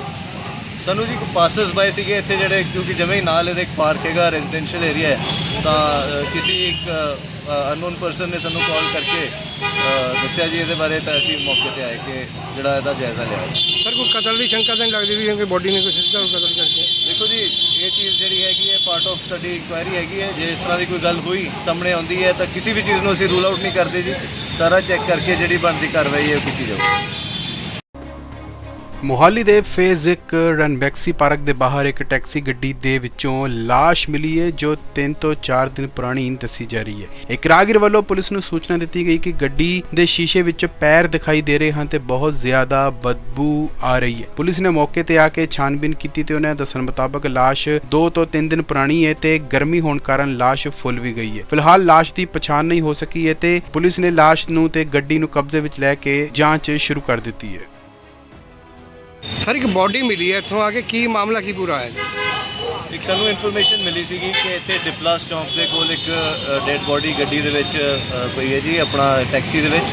ਸਾਨੂੰ ਜੀ ਪਾਸਸ ਬਾਏ ਸੀਗੇ ਇੱਥੇ ਜਿਹੜੇ ਕਿਉਂਕਿ ਜਮੇ ਹੀ ਨਾਲ ਇਹਦੇ ਇੱਕ ਪਾਰਕ ਹੈਗਾ ਰੈਜ਼ੀਡੈਂਸ਼ੀਅਲ ਏਰੀਆ ਹੈ। ਤਾਂ ਕਿਸੇ ਇੱਕ ਅਨਨੋਨ ਪਰਸਨ ਨੇ ਸਾਨੂੰ ਕਾਲ ਕਰਕੇ ਦੱਸਿਆ ਜੀ ਇਹਦੇ ਬਾਰੇ ਤਾਂ ਅਸੀਂ ਮੌਕੇ ਤੇ ਆਏ ਕਿ ਜਿਹੜਾ ਇਹਦਾ ਜਾਇਜ਼ਾ ਲਿਆ। ਸਰ ਕੋਈ ਕਤਲ ਦੀ ਸ਼ੰਕਾ ਤਾਂ ਲੱਗਦੀ ਵੀ ਕਿ ਬੋਡੀ ਨੇ ਕੋਈ ਸਿੱਧਾ ਕਤਲ ਕਰਕੇ? ਦੇਖੋ ਜੀ ਇਹ ਚੀਜ਼ ਜਿਹੜੀ ਹੈਗੀ ਹੈ ਪਾਰਟ ਆਫ ਸਟੱਡੀ ਇਨਕੁਆਇਰੀ ਹੈਗੀ ਹੈ। ਜੇ ਇਸ ਤਰ੍ਹਾਂ ਦੀ ਕੋਈ ਗੱਲ ਹੋਈ ਸਾਹਮਣੇ ਆਉਂਦੀ ਹੈ ਤਾਂ ਕਿਸੇ ਵੀ ਚੀਜ਼ ਨੂੰ ਅਸੀਂ ਰੂਲ ਆਊਟ ਨਹੀਂ ਕਰਦੇ ਜੀ। ਸਾਰਾ ਚੈੱਕ ਕਰਕੇ ਜਿਹੜੀ ਬਣਦੀ ਕਾਰਵਾਈ ਹੈ ਉਹ ਕੀਤੀ ਜਾਊਗੀ ਮੋਹਾਲੀ ਦੇ ਫੇਜ਼ 1 ਰਨਬੈਕਸੀ ਪਾਰਕ ਦੇ ਬਾਹਰ ਇੱਕ ਟੈਕਸੀ ਗੱਡੀ ਦੇ ਵਿੱਚੋਂ ਲਾਸ਼ ਮਿਲੀ ਹੈ, ਜੋ 3 ਤੋਂ 4 ਦਿਨ ਪੁਰਾਣੀ ਦੱਸੀ ਜਾ ਰਹੀ ਹੈ। ਇੱਕ ਰਾਗਿਰ ਵੱਲੋਂ ਪੁਲਿਸ ਨੂੰ ਸੂਚਨਾ ਦਿੱਤੀ ਗਈ ਕਿ ਗੱਡੀ ਦੇ ਸ਼ੀਸ਼ੇ ਵਿੱਚ ਪੈਰ ਦਿਖਾਈ ਦੇ ਰਹੇ ਹਨ ਤੇ ਬਹੁਤ ਜ਼ਿਆਦਾ ਬਦਬੂ ਆ ਰਹੀ ਹੈ। ਪੁਲਿਸ ਨੇ ਮੌਕੇ ਤੇ ਆ ਕੇ ਛਾਨਬੀਨ ਕੀਤੀ ਤੇ ਉਹਨਾਂ ਦੱਸਣ ਮੁਤਾਬਕ ਲਾਸ਼ 2 ਤੋਂ 3 ਦਿਨ ਪੁਰਾਣੀ ਹੈ ਤੇ ਗਰਮੀ ਹੋਣ ਕਾਰਨ ਲਾਸ਼ ਫੁੱਲ ਵੀ ਗਈ ਹੈ। ਫਿਲਹਾਲ ਲਾਸ਼ ਦੀ ਪਛਾਣ ਨਹੀਂ ਹੋ ਸਕੀ ਹੈ ਤੇ ਪੁਲਿਸ ਨੇ ਲਾਸ਼ ਨੂੰ ਤੇ ਗੱਡੀ ਨੂੰ ਕਬਜ਼ੇ ਵਿੱਚ ਲੈ ਕੇ ਜਾਂਚ ਸ਼ੁਰੂ ਕਰ ਦਿੱਤੀ ਹੈ। ਸਰ ਇੱਕ ਬਾਡੀ ਮਿਲੀ ਹੈ ਇੱਥੋਂ ਆ ਕੇ ਕੀ ਮਾਮਲਾ ਕੀ ਪੂਰਾ ਹੈ ਜੀ? ਇੱਕ ਸਾਨੂੰ ਇਨਫੋਰਮੇਸ਼ਨ ਮਿਲੀ ਸੀਗੀ ਕਿ ਇੱਥੇ ਡਿਪਲਾ ਸਟਾਪ ਦੇ ਕੋਲ ਇੱਕ ਡੈੱਡ ਬੋਡੀ ਗੱਡੀ ਦੇ ਵਿੱਚ ਅ, ਪਈ ਹੈ ਜੀ ਆਪਣਾ ਟੈਕਸੀ ਦੇ ਵਿੱਚ।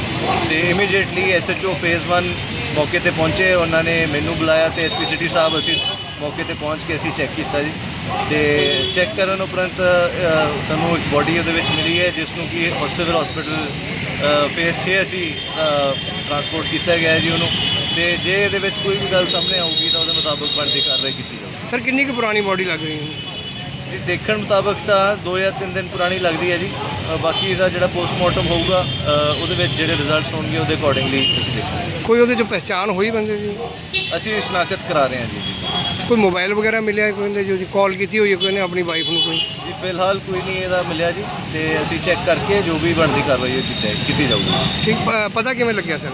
ਤੇ ਇਮੀਡੀਏਟਲੀ ਐਸਐਚਓ ਫੇਜ਼ 1 ਮੌਕੇ ਤੇ ਪਹੁੰਚੇ ਉਹਨਾਂ ਨੇ ਮੈਨੂੰ ਬੁਲਾਇਆ ਤੇ ਐਸਪੀ ਸਿਟੀ ਸਾਹਿਬ ਅਸੀਂ ਮੌਕੇ ਤੇ ਪਹੁੰਚ ਕੇ ਅਸੀਂ ਚੈੱਕ ਕੀਤਾ ਜੀ। ਤੇ ਚੈੱਕ ਕਰਨ ਉਪਰੰਤ ਅ, ਸਾਨੂੰ ਇੱਕ ਬੋਡੀ ਉਹਦੇ ਵਿੱਚ ਮਿਲੀ ਹੈ ਜਿਸ ਨੂੰ ਕਿ ਸਿਵਲ ਹਸਪੀਟਲ ਫੇਜ਼ 6 ਅਸੀਂ ਟਰਾਂਸਪੋਰਟ ਕੀਤਾ ਗਿਆ ਹੈ ਜੀ ਉਹਨੂੰ। ਤੇ ਜੇ ਇਹਦੇ ਵਿੱਚ ਕੋਈ ਵੀ ਗੱਲ ਸਾਹਮਣੇ ਆਊਗੀ ਤਾਂ ਉਹਦੇ ਮੁਤਾਬਕ ਬਣਦੀ ਕਾਰਵਾਈ ਕੀਤੀ ਜਾਊਗੀ। ਸਰ ਕਿੰਨੀ ਕੁ ਪੁਰਾਣੀ ਬਾਡੀ ਲੱਗ ਰਹੀ ਹੈ? ਇਹ ਦੇਖਣ ਮੁਤਾਬਕ ਤਾਂ 2 ਜਾਂ 3 ਦਿਨ ਪੁਰਾਣੀ ਲੱਗਦੀ ਹੈ ਜੀ। ਅ, ਬਾਕੀ ਦਾ ਜਿਹੜਾ ਪੋਸਟਮਾਰਟਮ ਹੋਊਗਾ ਅ, ਉਹਦੇ ਵਿੱਚ ਜਿਹੜੇ ਰਿਜ਼ਲਟਸ ਹੋਣਗੇ ਉਹਦੇ ਅਕੋਰਡਿੰਗਲੀ ਅਸੀਂ ਦੇਖਾਂਗੇ ਕੋਈ ਉਹਦੇ ਚੋਂ ਪਹਿਚਾਣ ਹੋਈ ਬੰਦੇ ਦੀ? ਅਸੀਂ ਸ਼ਨਾਖਤ ਕਰਾ ਰਹੇ ਹਾਂ ਜੀ ਜੀ ਕੋਈ ਮੋਬਾਈਲ ਵਗੈਰਾ ਮਿਲਿਆ ਕੋਈ ਉਹਦੇ ਜੋ ਜੀ ਕਾਲ ਕੀਤੀ ਹੋਈ ਹੈ ਕੋਈ ਨੇ ਆਪਣੀ ਵਾਈਫ ਨੂੰ ਕੋਈ? ਜੀ ਫਿਲਹਾਲ ਕੋਈ ਨਹੀਂ ਇਹਦਾ ਮਿਲਿਆ ਜੀ ਤੇ ਅਸੀਂ ਚੈੱਕ ਕਰਕੇ ਜੋ ਵੀ ਬਣਦੀ ਕਾਰਵਾਈ ਉਹ ਕੀਤੀ ਕੀਤੀ ਜਾਊਗੀ। ਠੀਕ ਪ- ਪਤਾ ਕਿਵੇਂ ਲੱਗਿਆ ਸਰ?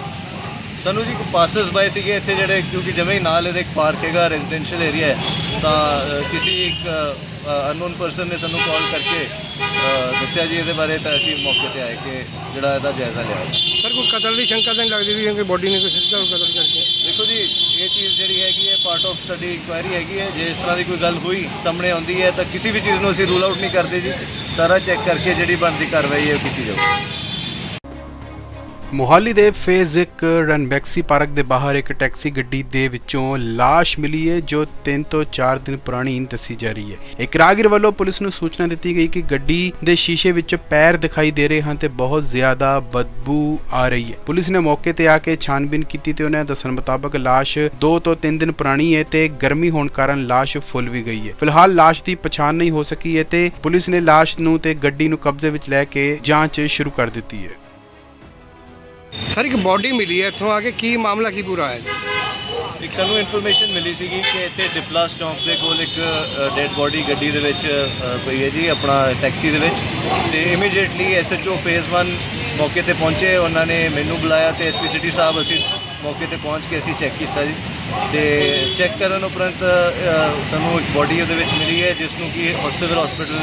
ਸਾਨੂੰ ਜੀ ਪਾਸਸ ਬਾਏ ਸੀਗੇ ਇੱਥੇ ਜਿਹੜੇ ਕਿਉਂਕਿ ਜਿਵੇਂ ਹੀ ਨਾਲ ਇਹਦੇ ਇੱਕ ਪਾਰਕ ਹੈਗਾ ਰੈਜ਼ੀਡੈਂਸ਼ੀਅਲ ਏਰੀਆ ਹੈ। ਤਾਂ ਕਿਸੇ ਇੱਕ ਅਨਨੋਨ ਪਰਸਨ ਨੇ ਸਾਨੂੰ ਕਾਲ ਕਰਕੇ ਦੱਸਿਆ ਜੀ ਇਹਦੇ ਬਾਰੇ ਤਾਂ ਅਸੀਂ ਮੌਕੇ ਤੇ ਆਏ ਕਿ ਜਿਹੜਾ ਇਹਦਾ ਜਾਇਜ਼ਾ ਲਿਆ ਸਰ ਕੋਈ ਕਤਲ ਦੀ ਸ਼ੰਕਾ ਤਾਂ ਨਹੀਂ ਲੱਗਦੀ ਵੀ ਕਿ ਬਾਡੀ ਨੇ ਕੋਈ ਸਿੱਧਾ ਕਤਲ ਕਰਕੇ? ਦੇਖੋ ਜੀ ਇਹ ਚੀਜ਼ ਜਿਹੜੀ ਹੈਗੀ ਹੈ ਪਾਰਟ ਆਫ ਸਟੱਡੀ ਇਨਕੁਆਇਰੀ ਹੈਗੀ ਹੈ। ਜੇ ਇਸ ਤਰ੍ਹਾਂ ਦੀ ਕੋਈ ਗੱਲ ਹੋਈ ਸਾਹਮਣੇ ਆਉਂਦੀ ਹੈ ਤਾਂ ਕਿਸੇ ਵੀ ਚੀਜ਼ ਨੂੰ ਅਸੀਂ ਰੂਲ ਆਊਟ ਨਹੀਂ ਕਰਦੇ ਜੀ। ਸਾਰਾ ਚੈੱਕ ਕਰਕੇ ਜਿਹੜੀ ਬਣਦੀ ਕਾਰਵਾਈ ਹੈ ਉਹ ਕੀਤੀ ਜਾਊਗੀ। ਮੋਹਾਲੀ ਦੇ ਫੇਜ਼ 1 ਰਨਬੈਕਸੀ ਪਾਰਕ ਦੇ ਬਾਹਰ ਇੱਕ ਟੈਕਸੀ ਗੱਡੀ ਦੇ ਵਿੱਚੋਂ ਲਾਸ਼ ਮਿਲੀ ਹੈ, ਜੋ 3 ਤੋਂ 4 ਦਿਨ ਪੁਰਾਣੀ ਦੱਸੀ ਜਾ ਰਹੀ ਹੈ। ਇੱਕ ਰਾਗਿਰ ਵੱਲੋਂ ਪੁਲਿਸ ਨੂੰ ਸੂਚਨਾ ਦਿੱਤੀ ਗਈ ਕਿ ਗੱਡੀ ਦੇ ਸ਼ੀਸ਼ੇ ਵਿੱਚ ਪੈਰ ਦਿਖਾਈ ਦੇ ਰਹੇ ਹਨ ਤੇ ਬਹੁਤ ਜ਼ਿਆਦਾ ਬਦਬੂ ਆ ਰਹੀ ਹੈ। ਪੁਲਿਸ ਨੇ ਮੌਕੇ ਤੇ ਆ ਕੇ ਛਾਨਬੀਨ ਕੀਤੀ ਤੇ ਉਹਨਾਂ ਦੱਸਣ ਮੁਤਾਬਕ ਲਾਸ਼ 2 ਤੋਂ 3 ਦਿਨ ਪੁਰਾਣੀ ਹੈ ਤੇ ਗਰਮੀ ਹੋਣ ਕਾਰਨ ਲਾਸ਼ ਫੁੱਲ ਵੀ ਗਈ ਹੈ। ਫਿਲਹਾਲ ਲਾਸ਼ ਦੀ ਪਛਾਣ ਨਹੀਂ ਹੋ ਸਕੀ ਹੈ ਤੇ ਪੁਲਿਸ ਨੇ ਲਾਸ਼ ਨੂੰ ਤੇ ਗੱਡੀ ਨੂੰ ਕਬਜ਼ੇ ਵਿੱਚ ਲੈ ਕੇ ਜਾਂਚ ਸ਼ੁਰੂ ਕਰ ਦਿੱਤੀ ਹੈ। ਸਰ ਇੱਕ ਬਾਡੀ ਮਿਲੀ ਹੈ ਇੱਥੋਂ ਆ ਕੇ ਕੀ ਮਾਮਲਾ ਕੀ ਪੂਰਾ ਹੈ ਇੱਕ ਸਾਨੂੰ ਇਨਫੋਰਮੇਸ਼ਨ ਮਿਲੀ ਸੀਗੀ ਕਿ ਇੱਥੇ ਡਿਪਲਾ ਸਟਾਪ ਦੇ ਕੋਲ ਇੱਕ ਡੈੱਡ ਬੋਡੀ ਗੱਡੀ ਦੇ ਵਿੱਚ ਅ, ਪਈ ਹੈ ਜੀ ਆਪਣਾ ਟੈਕਸੀ ਦੇ ਵਿੱਚ। ਤੇ ਇਮੀਡੀਏਟਲੀ ਐਸਐਚਓ ਫੇਜ਼ 1 ਮੌਕੇ ਤੇ ਪਹੁੰਚੇ ਉਹਨਾਂ ਨੇ ਮੈਨੂੰ ਬੁਲਾਇਆ ਤੇ ਐਸਪੀ ਸਿਟੀ ਸਾਹਿਬ ਅਸੀਂ ਮੌਕੇ ਤੇ ਪਹੁੰਚ ਕੇ ਅਸੀਂ ਚੈੱਕ ਕੀਤਾ ਜੀ। ਤੇ ਚੈੱਕ ਕਰਨ ਉਪਰੰਤ ਅ, ਸਾਨੂੰ ਇੱਕ ਬੋਡੀ ਉਹਦੇ ਵਿੱਚ ਮਿਲੀ ਹੈ ਜਿਸ ਨੂੰ ਕਿ ਸਿਵਲ ਹਸਪੀਟਲ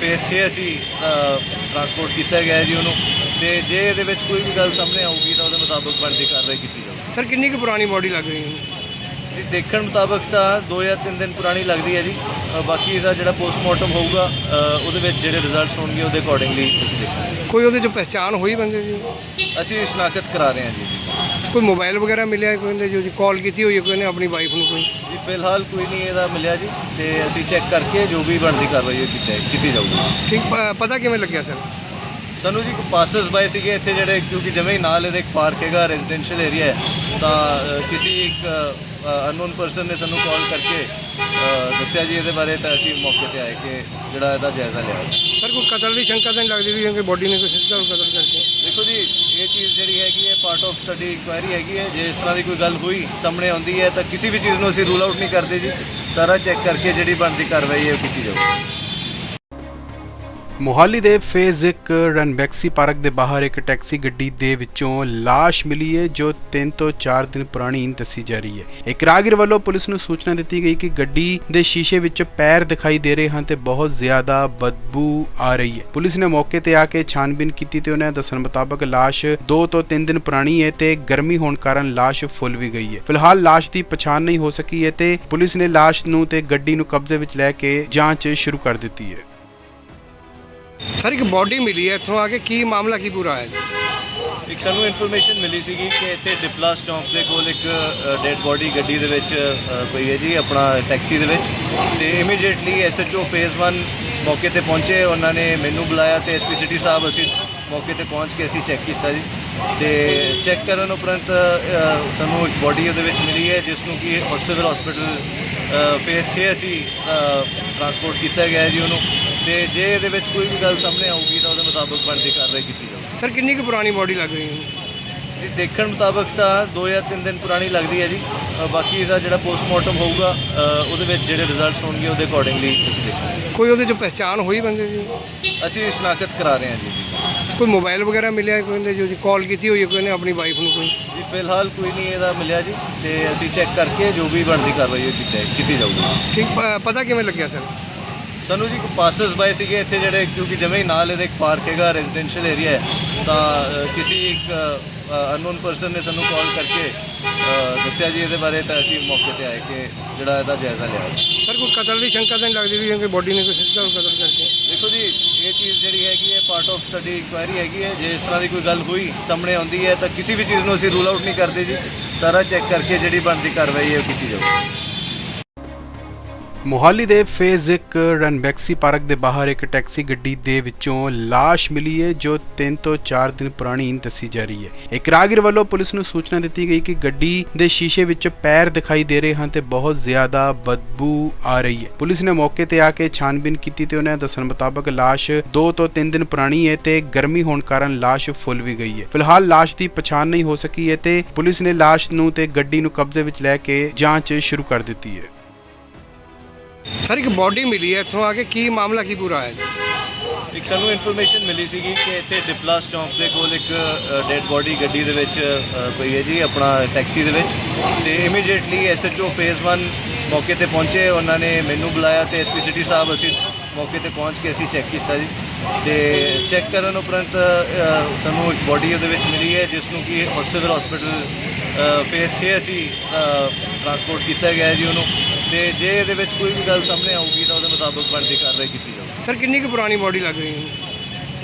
ਫੇਜ਼ 6 ਅਸੀਂ ਟਰਾਂਸਪੋਰਟ ਕੀਤਾ ਗਿਆ ਜੀ ਉਹਨੂੰ। ਤੇ ਜੇ ਇਹਦੇ ਵਿੱਚ ਕੋਈ ਵੀ ਗੱਲ ਸਾਹਮਣੇ ਆਊਗੀ ਤਾਂ ਉਹਦੇ ਮੁਤਾਬਕ ਬਣਦੀ ਕਾਰਵਾਈ ਕੀਤੀ ਜਾਊਗੀ। ਸਰ ਕਿੰਨੀ ਕੁ ਪੁਰਾਣੀ ਬਾਡੀ ਲੱਗ ਰਹੀ ਹੈ? ਇਹ ਦੇਖਣ ਮੁਤਾਬਕ ਤਾਂ 2 ਜਾਂ 3 ਦਿਨ ਪੁਰਾਣੀ ਲੱਗਦੀ ਹੈ ਜੀ। ਬਾਕੀ ਦਾ ਜਿਹੜਾ ਪੋਸਟਮਾਰਟਮ ਹੋਊਗਾ ਉਹਦੇ ਵਿੱਚ ਜਿਹੜੇ ਰਿਜ਼ਲਟਸ ਹੋਣਗੇ ਉਹਦੇ ਅਕੋਰਡਿੰਗਲੀ ਅਸੀਂ ਦੇਖਾਂਗੇ ਕੋਈ ਉਹਦੇ ਚੋਂ ਪਹਿਚਾਣ ਹੋਈ ਬੰਦੇ ਦੀ? ਅਸੀਂ ਸ਼ਨਾਖਤ ਕਰਾ ਰਹੇ ਹਾਂ ਜੀ ਜੀ। ਕੋਈ ਮੋਬਾਈਲ ਵਗੈਰਾ ਮਿਲਿਆ ਕੋਈ ਉਹਦੇ ਜੋ ਜੀ ਕਾਲ ਕੀਤੀ ਹੋਈ ਹੈ ਕੋਈ ਨੇ ਆਪਣੀ ਵਾਈਫ ਨੂੰ ਕੋਈ? ਜੀ ਫਿਲਹਾਲ ਕੋਈ ਨਹੀਂ ਇਹਦਾ ਮਿਲਿਆ ਜੀ ਤੇ ਅਸੀਂ ਚੈੱਕ ਕਰਕੇ ਜੋ ਵੀ ਬਣਦੀ ਕਾਰਵਾਈ ਉਹ ਕੀਤੀ ਕੀਤੀ ਜਾਊਗੀ। ਠੀਕ ਪ- ਪਤਾ ਕਿਵੇਂ ਲੱਗਿਆ ਸਰ? ਸਾਨੂੰ ਜੀ ਪਾਸਸ ਬਾਏ ਸੀਗੇ ਇੱਥੇ ਜਿਹੜੇ ਕਿਉਂਕਿ ਜਿਵੇਂ ਹੀ ਨਾਲ ਇਹਦੇ ਇੱਕ ਪਾਰਕ ਹੈਗਾ ਰੈਜ਼ੀਡੈਂਸ਼ੀਅਲ ਏਰੀਆ ਹੈ ਤਾਂ ਅ, ਕਿਸੇ ਇੱਕ ਅਨਨੋਨ ਪਰਸਨ ਨੇ ਸਾਨੂੰ ਕਾਲ ਕਰਕੇ ਅ, ਦੱਸਿਆ ਜੀ ਇਹਦੇ ਬਾਰੇ ਤਾਂ ਅਸੀਂ ਮੌਕੇ ਤੇ ਆਏ ਕਿ ਜਿਹੜਾ ਇਹਦਾ ਜਾਇਜ਼ਾ ਲਿਆ ਸਰ ਕੋਈ ਕਤਲ ਦੀ ਸ਼ੰਕਾ ਤਾਂ ਨਹੀਂ ਲੱਗਦੀ ਵੀ ਕਿ ਬਾਡੀ ਨੇ ਕੋਈ ਸਿੱਧਾ ਕਤਲ ਕਰਕੇ? ਦੇਖੋ ਜੀ ਇਹ ਚੀਜ਼ ਜਿਹੜੀ ਪਾਰਟ ਆਫ ਸਟੱਡੀ ਇਨਕੁਆਇਰੀ ਹੈਗੀ ਹੈ। ਜੇ ਇਸ ਤਰ੍ਹਾਂ ਦੀ ਕੋਈ ਗੱਲ ਹੋਈ, ਸਾਹਮਣੇ ਆਉਂਦੀ ਹੈ, ਤਾਂ ਕਿਸੇ ਵੀ ਚੀਜ਼ ਨੂੰ ਅਸੀਂ ਰੂਲ ਆਊਟ ਨਹੀਂ ਕਰਦੇ ਜੀ। ਸਾਰਾ ਚੈੱਕ ਕਰਕੇ ਜਿਹੜੀ ਬਣਦੀ ਕਾਰਵਾਈ ਹੈ, ਉਹ ਕੀਤੀ ਜਾਊਗੀ ਮੋਹਾਲੀ ਦੇ ਫੇਜ਼ 1 ਰਨਬੈਕਸੀ ਪਾਰਕ ਦੇ ਬਾਹਰ ਇੱਕ ਟੈਕਸੀ ਗੱਡੀ ਦੇ ਵਿੱਚੋਂ ਲਾਸ਼ ਮਿਲੀ ਹੈ, ਜੋ 3 ਤੋਂ 4 ਦਿਨ ਪੁਰਾਣੀ ਦੱਸੀ ਜਾ ਰਹੀ ਹੈ। ਇੱਕ ਰਾਹਗੀਰ ਵੱਲੋਂ ਪੁਲਿਸ ਨੂੰ ਸੂਚਨਾ ਦਿੱਤੀ ਗਈ ਕਿ ਗੱਡੀ ਦੇ ਸ਼ੀਸ਼ੇ ਵਿੱਚ ਪੈਰ ਦਿਖਾਈ ਦੇ ਰਹੇ ਹਨ ਤੇ ਬਹੁਤ ਜ਼ਿਆਦਾ ਬਦਬੂ ਆ ਰਹੀ ਹੈ। ਪੁਲਿਸ ਨੇ ਮੌਕੇ ਤੇ ਆ ਕੇ ਛਾਨਬੀਨ ਕੀਤੀ ਤੇ ਉਹਨਾਂ ਦੱਸਣ ਮੁਤਾਬਕ ਲਾਸ਼ 2 ਤੋਂ 3 ਦਿਨ ਪੁਰਾਣੀ ਹੈ ਤੇ ਗਰਮੀ ਹੋਣ ਕਾਰਨ ਲਾਸ਼ ਫੁੱਲ ਵੀ ਗਈ ਹੈ। ਫਿਲਹਾਲ ਲਾਸ਼ ਦੀ ਪਛਾਣ ਨਹੀਂ ਹੋ ਸਕੀ ਹੈ ਤੇ ਪੁਲਿਸ ਨੇ ਲਾਸ਼ ਨੂੰ ਤੇ ਗੱਡੀ ਨੂੰ ਕਬਜ਼ੇ ਵਿੱਚ ਲੈ ਕੇ ਜਾਂਚ ਸ਼ੁਰੂ ਕਰ ਦਿੱਤੀ ਹੈ। ਸਰ ਇੱਕ ਬੋਡੀ ਮਿਲੀ ਹੈ ਇੱਥੋਂ ਆ ਕੇ। ਕੀ ਮਾਮਲਾ ਕੀ ਪੂਰਾ ਹੈ? ਜੀ ਇੱਕ ਸਾਨੂੰ ਇਨਫੋਰਮੇਸ਼ਨ ਮਿਲੀ ਸੀਗੀ ਕਿ ਇੱਥੇ ਡਿਪਲਾ ਸਟਾਪ ਦੇ ਕੋਲ ਇੱਕ ਡੈੱਡ ਬੋਡੀ ਗੱਡੀ ਦੇ ਵਿੱਚ ਅ, ਪਈ ਹੈ ਜੀ ਆਪਣਾ ਟੈਕਸੀ ਦੇ ਵਿੱਚ। ਤੇ ਇਮੀਡੀਏਟਲੀ ਐਸਐਚਓ ਫੇਜ਼ 1 ਮੌਕੇ ਤੇ ਪਹੁੰਚੇ। ਉਹਨਾਂ ਨੇ ਮੈਨੂੰ ਬੁਲਾਇਆ ਤੇ ਐਸਪੀ ਸਿਟੀ ਸਾਹਿਬ ਅਸੀਂ ਮੌਕੇ ਤੇ ਪਹੁੰਚ ਕੇ ਅਸੀਂ ਚੈੱਕ ਕੀਤਾ ਜੀ। ਤੇ ਚੈੱਕ ਕਰਨ ਉਪਰੰਤ ਸਾਨੂੰ ਇੱਕ ਬੋਡੀ ਉਹਦੇ ਵਿੱਚ ਮਿਲੀ ਹੈ ਜਿਸ ਨੂੰ ਕਿ ਸਿਵਲ ਹਸਪੀਟਲ ਫੇਜ਼ 6 ਅਸੀਂ ਟਰਾਂਸਪੋਰਟ ਕੀਤਾ ਗਿਆ ਜੀ ਉਹਨੂੰ। ਤੇ ਜੇ ਇਹਦੇ ਵਿੱਚ ਕੋਈ ਵੀ ਗੱਲ ਸਾਹਮਣੇ ਆਊਗੀ ਤਾਂ ਉਹਦੇ ਮੁਤਾਬਕ ਬਣਦੀ ਕਾਰਵਾਈ ਕੀਤੀ ਜਾਊਗੀ। ਸਰ ਕਿੰਨੀ ਕੁ ਪੁਰਾਣੀ ਬਾਡੀ ਲੱਗ ਰਹੀ ਹੈ? ਜੀ ਦੇਖਣ ਮੁਤਾਬਕ ਤਾਂ 2 ਜਾਂ 3 ਦਿਨ ਪੁਰਾਣੀ ਲੱਗਦੀ ਹੈ ਜੀ। ਬਾਕੀ ਦਾ ਜਿਹੜਾ ਪੋਸਟਮਾਰਟਮ ਹੋਊਗਾ ਉਹਦੇ ਵਿੱਚ ਜਿਹੜੇ ਰਿਜ਼ਲਟਸ ਹੋਣਗੇ ਉਹਦੇ ਅਕੋਰਡਿੰਗਲੀ ਅਸੀਂ ਦੇਖਾਂਗੇ ਕੋਈ ਉਹਦੇ ਚ ਪਹਿਚਾਣ ਹੋਈ ਬੰਦੇ ਦੀ? ਅਸੀਂ ਸ਼ਨਾਖਤ ਕਰਾ ਰਹੇ ਹਾਂ ਜੀ। ਕੋਈ ਮੋਬਾਈਲ ਵਗੈਰਾ ਮਿਲਿਆ ਕੋਈ ਨੇ ਜੋ ਜੀ ਕਾਲ ਕੀਤੀ ਹੋਈ ਹੈ ਕੋਈ ਨੇ ਆਪਣੀ ਵਾਈਫ ਨੂੰ ਕੋਈ? ਜੀ ਫਿਲਹਾਲ ਕੋਈ ਨਹੀਂ ਇਹਦਾ ਮਿਲਿਆ ਜੀ ਤੇ ਅਸੀਂ ਚੈੱਕ ਕਰਕੇ ਜੋ ਵੀ ਬਣਦੀ ਕਾਰਵਾਈ ਉਹ ਕੀਤੀ ਕੀਤੀ ਜਾਊਗੀ। ਠੀਕ ਪ- ਪਤਾ ਕਿਵੇਂ ਲੱਗਿਆ ਸਰ? ਸਾਨੂੰ ਜੀ ਪਾਸਸ ਬਾਏ ਸੀਗੇ ਇੱਥੇ ਜਿਹੜੇ ਕਿਉਂਕਿ ਜਿਵੇਂ ਹੀ ਨਾਲ ਇਹਦੇ ਇੱਕ ਪਾਰਕ ਹੈਗਾ ਰੈਜ਼ੀਡੈਂਸ਼ੀਅਲ ਏਰੀਆ ਹੈ। ਤਾਂ ਕਿਸੇ ਇੱਕ ਅਨਨੋਨ ਪਰਸਨ ਨੇ ਸਾਨੂੰ ਕਾਲ ਕਰਕੇ ਦੱਸਿਆ ਜੀ ਇਹਦੇ ਬਾਰੇ ਤਾਂ ਅਸੀਂ ਮੌਕੇ ਤੇ ਆਏ ਕਿ ਜਿਹੜਾ ਇਹਦਾ ਜਾਇਜ਼ਾ ਲਿਆ। ਸਰ ਕੋਈ ਕਤਲ ਦੀ ਸ਼ੰਕਾ ਤਾਂ ਨਹੀਂ ਲੱਗਦੀ ਵੀ ਕਿ ਬੋਡੀ ਨੇ ਕੋਈ ਸਿੱਧਾ ਕਤਲ ਕਰਕੇ? ਦੇਖੋ ਜੀ ਇਹ ਚੀਜ਼ ਜਿਹੜੀ ਹੈਗੀ ਹੈ ਪਾਰਟ ਆਫ ਸਟੱਡੀ ਇਨਕੁਆਇਰੀ ਹੈਗੀ ਹੈ। ਜੇ ਇਸ ਤਰ੍ਹਾਂ ਦੀ ਕੋਈ ਗੱਲ ਹੋਈ ਸਾਹਮਣੇ ਆਉਂਦੀ ਹੈ ਤਾਂ ਕਿਸੇ ਵੀ ਚੀਜ਼ ਨੂੰ ਅਸੀਂ ਰੂਲ ਆਊਟ ਨਹੀਂ ਕਰਦੇ ਜੀ। ਸਾਰਾ ਚੈੱਕ ਕਰਕੇ ਜਿਹੜੀ ਬਣਦੀ ਕਾਰਵਾਈ ਹੈ ਉਹ ਕੀਤੀ ਜਾਊਗੀ ਮੋਹਾਲੀ ਦੇ ਫੇਜ਼ 1 ਰਨਬੈਕਸੀ ਪਾਰਕ ਦੇ ਬਾਹਰ ਇੱਕ ਟੈਕਸੀ ਗੱਡੀ ਦੇ ਵਿੱਚੋਂ ਲਾਸ਼ ਮਿਲੀ ਹੈ, ਜੋ 3 ਤੋਂ 4 ਦਿਨ ਪੁਰਾਣੀ ਦੱਸੀ ਜਾ ਰਹੀ ਹੈ। ਇੱਕ ਰਾਹਗੀਰ ਵੱਲੋਂ ਪੁਲਿਸ ਨੂੰ ਸੂਚਨਾ ਦਿੱਤੀ ਗਈ ਕਿ ਗੱਡੀ ਦੇ ਸ਼ੀਸ਼ੇ ਵਿੱਚ ਪੈਰ ਦਿਖਾਈ ਦੇ ਰਹੇ ਹਨ ਤੇ ਬਹੁਤ ਜ਼ਿਆਦਾ ਬਦਬੂ ਆ ਰਹੀ ਹੈ। ਪੁਲਿਸ ਨੇ ਮੌਕੇ ਤੇ ਆ ਕੇ ਛਾਨਬੀਨ ਕੀਤੀ ਤੇ ਉਹਨਾਂ ਦੱਸਣ ਮੁਤਾਬਕ ਲਾਸ਼ 2 ਤੋਂ 3 ਦਿਨ ਪੁਰਾਣੀ ਹੈ ਤੇ ਗਰਮੀ ਹੋਣ ਕਾਰਨ ਲਾਸ਼ ਫੁੱਲ ਵੀ ਗਈ ਹੈ। ਫਿਲਹਾਲ ਲਾਸ਼ ਦੀ ਪਛਾਣ ਨਹੀਂ ਹੋ ਸਕੀ ਹੈ ਤੇ ਪੁਲਿਸ ਨੇ ਲਾਸ਼ ਨੂੰ ਤੇ ਗੱਡੀ ਨੂੰ ਕਬਜ਼ੇ ਵਿੱਚ ਲੈ ਕੇ ਜਾਂਚ ਸ਼ੁਰੂ ਕਰ ਦਿੱਤੀ ਹੈ। ਸਰ ਇੱਕ ਬੋਡੀ ਮਿਲੀ ਹੈ ਇੱਥੋਂ ਆ ਕੇ। ਕੀ ਮਾਮਲਾ ਕੀ ਪੂਰਾ ਹੈ ਜੀ? ਇੱਕ ਸਾਨੂੰ ਇਨਫੋਰਮੇਸ਼ਨ ਮਿਲੀ ਸੀਗੀ ਕਿ ਇੱਥੇ ਡਿਪਲਾ ਸਟਾਪ ਦੇ ਕੋਲ ਇੱਕ ਡੈੱਡ ਬੋਡੀ ਗੱਡੀ ਦੇ ਵਿੱਚ ਅ, ਪਈ ਹੈ ਜੀ ਆਪਣਾ ਟੈਕਸੀ ਦੇ ਵਿੱਚ। ਤੇ ਇਮੀਡੀਏਟਲੀ ਐਸਐਚਓ ਫੇਜ਼ 1 ਮੌਕੇ ਤੇ ਪਹੁੰਚੇ ਉਹਨਾਂ ਨੇ ਮੈਨੂੰ ਬੁਲਾਇਆ ਤੇ ਐਸਪੀ ਸਿਟੀ ਸਾਹਿਬ ਅਸੀਂ ਮੌਕੇ ਤੇ ਪਹੁੰਚ ਕੇ ਅਸੀਂ ਚੈੱਕ ਕੀਤਾ ਜੀ। ਤੇ ਚੈੱਕ ਕਰਨ ਉਪਰੰਤ ਅ, ਸਾਨੂੰ ਇੱਕ ਬੋਡੀ ਉਹਦੇ ਵਿੱਚ ਮਿਲੀ ਹੈ ਜਿਸ ਨੂੰ ਕਿ ਸਿਵਲ ਹਸਪੀਟਲ ਫੇਜ਼ 6 ਅਸੀਂ ਟਰਾਂਸਪੋਰਟ ਕੀਤਾ ਗਿਆ ਹੈ ਜੀ ਉਹਨੂੰ। ਤੇ ਜੇ ਇਹਦੇ ਵਿੱਚ ਕੋਈ ਵੀ ਗੱਲ ਸਾਹਮਣੇ ਆਊਗੀ ਤਾਂ ਉਹਦੇ ਮੁਤਾਬਕ ਬਣਦੀ ਕਾਰਵਾਈ ਕੀਤੀ ਜਾਊਗੀ। ਸਰ ਕਿੰਨੀ ਕੁ ਪੁਰਾਣੀ ਬੋਡੀ ਲੱਗ ਰਹੀ ਹੈ?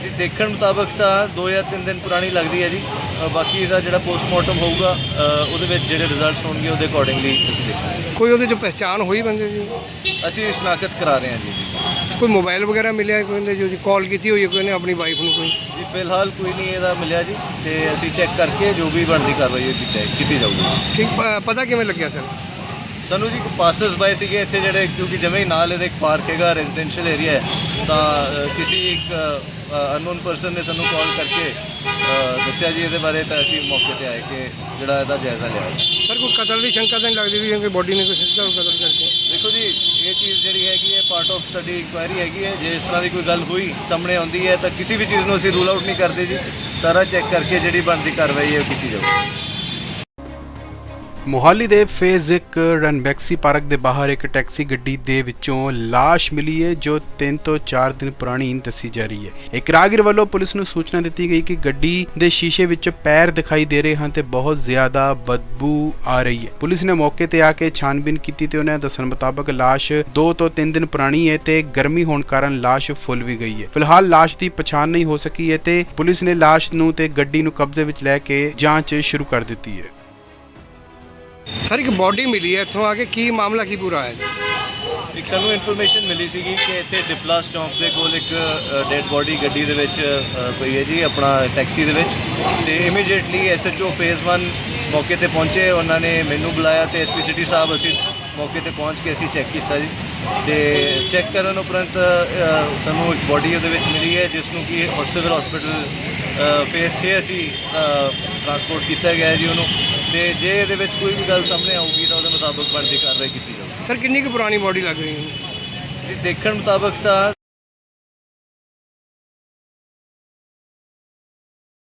ਜੀ ਦੇਖਣ ਮੁਤਾਬਕ ਤਾਂ 2 ਜਾਂ 3 ਦਿਨ ਪੁਰਾਣੀ ਲੱਗਦੀ ਹੈ ਜੀ। ਅ, ਬਾਕੀ ਦਾ ਜਿਹੜਾ ਪੋਸਟਮਾਰਟਮ ਹੋਊਗਾ ਅ, ਉਹਦੇ ਵਿੱਚ ਜਿਹੜੇ ਰਿਜ਼ਲਟਸ ਹੋਣਗੇ ਉਹਦੇ ਅਕੋਰਡਿੰਗਲੀ ਅਸੀਂ ਦੇਖਾਂਗੇ ਕੋਈ ਉਹਦੇ ਚ ਪਹਿਚਾਣ ਹੋਈ ਬੰਦੇ ਦੀ? ਅਸੀਂ ਸ਼ਨਾਖਤ ਕਰਾ ਰਹੇ ਹਾਂ ਜੀ। ਕੋਈ ਮੋਬਾਈਲ ਵਗੈਰਾ ਮਿਲਿਆ ਕੋਈ ਨੇ ਜੋ ਕਾਲ ਕੀਤੀ ਹੋਈ ਹੈ ਕੋਈ ਨੇ ਆਪਣੀ ਵਾਈਫ ਨੂੰ ਕੋਈ? ਜੀ ਫਿਲਹਾਲ ਕੋਈ ਨਹੀਂ ਇਹਦਾ ਮਿਲਿਆ ਜੀ ਤੇ ਅਸੀਂ ਚੈੱਕ ਕਰਕੇ ਜੋ ਵੀ ਬਣਦੀ ਕਾਰਵਾਈ ਉਹ ਕੀਤੀ ਕੀਤੀ ਜਾਊਗੀ। ਠੀਕ ਪ- ਪਤਾ ਕਿਵੇਂ ਲੱਗਿਆ ਸਰ? ਸਾਨੂੰ ਜੀ ਪਾਸਸ ਬਾਏ ਸੀਗੇ ਇੱਥੇ ਜਿਹੜੇ ਕਿਉਂਕਿ ਜਿਵੇਂ ਹੀ ਨਾਲ ਇਹਦੇ ਇੱਕ ਪਾਰਕ ਹੈਗਾ ਰੈਜ਼ੀਡੈਂਸ਼ੀਅਲ ਏਰੀਆ ਹੈ ਤਾਂ ਕਿਸੇ ਇੱਕ ਅਨਨੋਨ ਪਰਸਨ ਨੇ ਸਾਨੂੰ ਕਾਲ ਕਰਕੇ ਦੱਸਿਆ ਜੀ ਇਹਦੇ ਬਾਰੇ ਤਾਂ ਅਸੀਂ ਮੌਕੇ ਤੇ ਆਏ ਕਿ ਜਿਹੜਾ ਇਹਦਾ ਜਾਇਜ਼ਾ ਲਿਆ ਸਰ ਕੋਈ ਕਤਲ ਦੀ ਸ਼ੰਕਾ ਤਾਂ ਨਹੀਂ ਲੱਗਦੀ ਵੀ ਕਿ ਬੋਡੀ ਨੇ ਕੋਈ ਸਿੱਧਾ ਕਤਲ ਕਰਕੇ? ਦੇਖੋ ਜੀ ਇਹ ਚੀਜ਼ ਜਿਹੜੀ ਹੈਗੀ ਹੈ ਪਾਰਟ ਆਫ ਸਟੱਡੀ ਇਨਕੁਆਇਰੀ ਹੈਗੀ ਹੈ ਜੇ ਇਸ ਤਰ੍ਹਾਂ ਦੀ ਕੋਈ ਗੱਲ ਹੋਈ ਸਾਹਮਣੇ ਆਉਂਦੀ ਹੈ ਤਾਂ ਕਿਸੇ ਵੀ ਚੀਜ਼ ਨੂੰ ਅਸੀਂ ਰੂਲ ਆਊਟ ਨਹੀਂ ਕਰਦੇ ਜੀ। ਸਾਰਾ ਚੈੱਕ ਕਰਕੇ ਜਿਹੜੀ ਬਣਦੀ ਕਾਰਵਾਈ ਹੈ ਉਹ ਕੀਤੀ ਜਾਊਗੀ। ਮੋਹਾਲੀ ਦੇ ਫੇਜ਼ 1 ਰਨਬੈਕਸੀ ਪਾਰਕ ਦੇ ਬਾਹਰ ਇੱਕ ਟੈਕਸੀ ਗੱਡੀ ਦੇ ਵਿੱਚੋਂ ਲਾਸ਼ ਮਿਲੀ ਹੈ, ਜੋ 3 ਤੋਂ 4 ਦਿਨ ਪੁਰਾਣੀ ਦੱਸੀ ਜਾ ਰਹੀ ਹੈ। ਇੱਕ ਰਾਗਿਰ ਵੱਲੋਂ ਪੁਲਿਸ ਨੂੰ ਸੂਚਨਾ ਦਿੱਤੀ ਗਈ ਕਿ ਗੱਡੀ ਦੇ ਸ਼ੀਸ਼ੇ ਵਿੱਚ ਪੈਰ ਦਿਖਾਈ ਦੇ ਰਹੇ ਹਨ ਤੇ ਬਹੁਤ ਜ਼ਿਆਦਾ ਬਦਬੂ ਆ ਰਹੀ ਹੈ। ਪੁਲਿਸ ਨੇ ਮੌਕੇ ਤੇ ਆ ਕੇ ਛਾਨਬੀਨ ਕੀਤੀ ਤੇ ਉਹਨਾਂ ਦੱਸਣ ਮੁਤਾਬਕ ਲਾਸ਼ 2 ਤੋਂ 3 ਦਿਨ ਪੁਰਾਣੀ ਹੈ ਤੇ ਗਰਮੀ ਹੋਣ ਕਾਰਨ ਲਾਸ਼ ਫੁੱਲ ਵੀ ਗਈ ਹੈ। ਫਿਲਹਾਲ ਲਾਸ਼ ਦੀ ਪਛਾਣ ਨਹੀਂ ਹੋ ਸਕੀ ਹੈ ਤੇ ਪੁਲਿਸ ਨੇ ਲਾਸ਼ ਨੂੰ ਤੇ ਗੱਡੀ ਨੂੰ ਕਬਜ਼ੇ ਵਿੱਚ ਲੈ ਕੇ ਜਾਂਚ ਸ਼ੁਰੂ ਕਰ ਦਿੱਤੀ ਹੈ। ਸਰ ਇੱਕ ਬੋਡੀ ਮਿਲੀ ਹੈ ਇੱਥੋਂ ਆ ਕੇ। ਕੀ ਮਾਮਲਾ ਕੀ ਪੂਰਾ ਹੈ? ਜੀ ਇੱਕ ਸਾਨੂੰ ਇਨਫੋਰਮੇਸ਼ਨ ਮਿਲੀ ਸੀਗੀ ਕਿ ਇੱਥੇ ਡਿਪਲਾ ਸਟਾਪ ਦੇ ਕੋਲ ਇੱਕ ਡੈੱਡ ਬੋਡੀ ਗੱਡੀ ਦੇ ਵਿੱਚ ਅ, ਪਈ ਹੈ ਜੀ ਆਪਣਾ ਟੈਕਸੀ ਦੇ ਵਿੱਚ। ਤੇ ਇਮੀਡੀਏਟਲੀ ਐਸਐਚਓ ਫੇਜ਼ 1 ਮੌਕੇ ਤੇ ਪਹੁੰਚੇ। ਉਹਨਾਂ ਨੇ ਮੈਨੂੰ ਬੁਲਾਇਆ ਤੇ ਐਸਪੀ ਸਿਟੀ ਸਾਹਿਬ ਅਸੀਂ ਮੌਕੇ ਤੇ ਪਹੁੰਚ ਕੇ ਅਸੀਂ ਚੈੱਕ ਕੀਤਾ ਜੀ। ਤੇ ਚੈੱਕ ਕਰਨ ਉਪਰੰਤ ਅ, ਸਾਨੂੰ ਇੱਕ ਬੋਡੀ ਉਹਦੇ ਵਿੱਚ ਮਿਲੀ ਹੈ ਜਿਸ ਨੂੰ ਕਿ ਸਿਵਲ ਹਸਪੀਟਲ ਫੇਜ਼ 6 ਅਸੀਂ ਟਰਾਂਸਪੋਰਟ ਕੀਤਾ ਗਿਆ ਜੀ ਉਹਨੂੰ। ਤੇ ਜੇ ਇਹਦੇ ਵਿੱਚ ਕੋਈ ਵੀ ਗੱਲ ਸਾਹਮਣੇ ਆਊਗੀ ਤਾਂ ਉਹਦੇ ਮੁਤਾਬਕ ਬਣਦੀ ਕਾਰਵਾਈ ਕੀਤੀ ਜਾਊਗੀ। ਸਰ ਕਿੰਨੀ ਕੁ ਪੁਰਾਣੀ ਬੋਡੀ ਲੱਗ ਰਹੀ ਹੈ? ਜੀ ਦੇਖਣ ਮੁਤਾਬਕ ਤਾਂ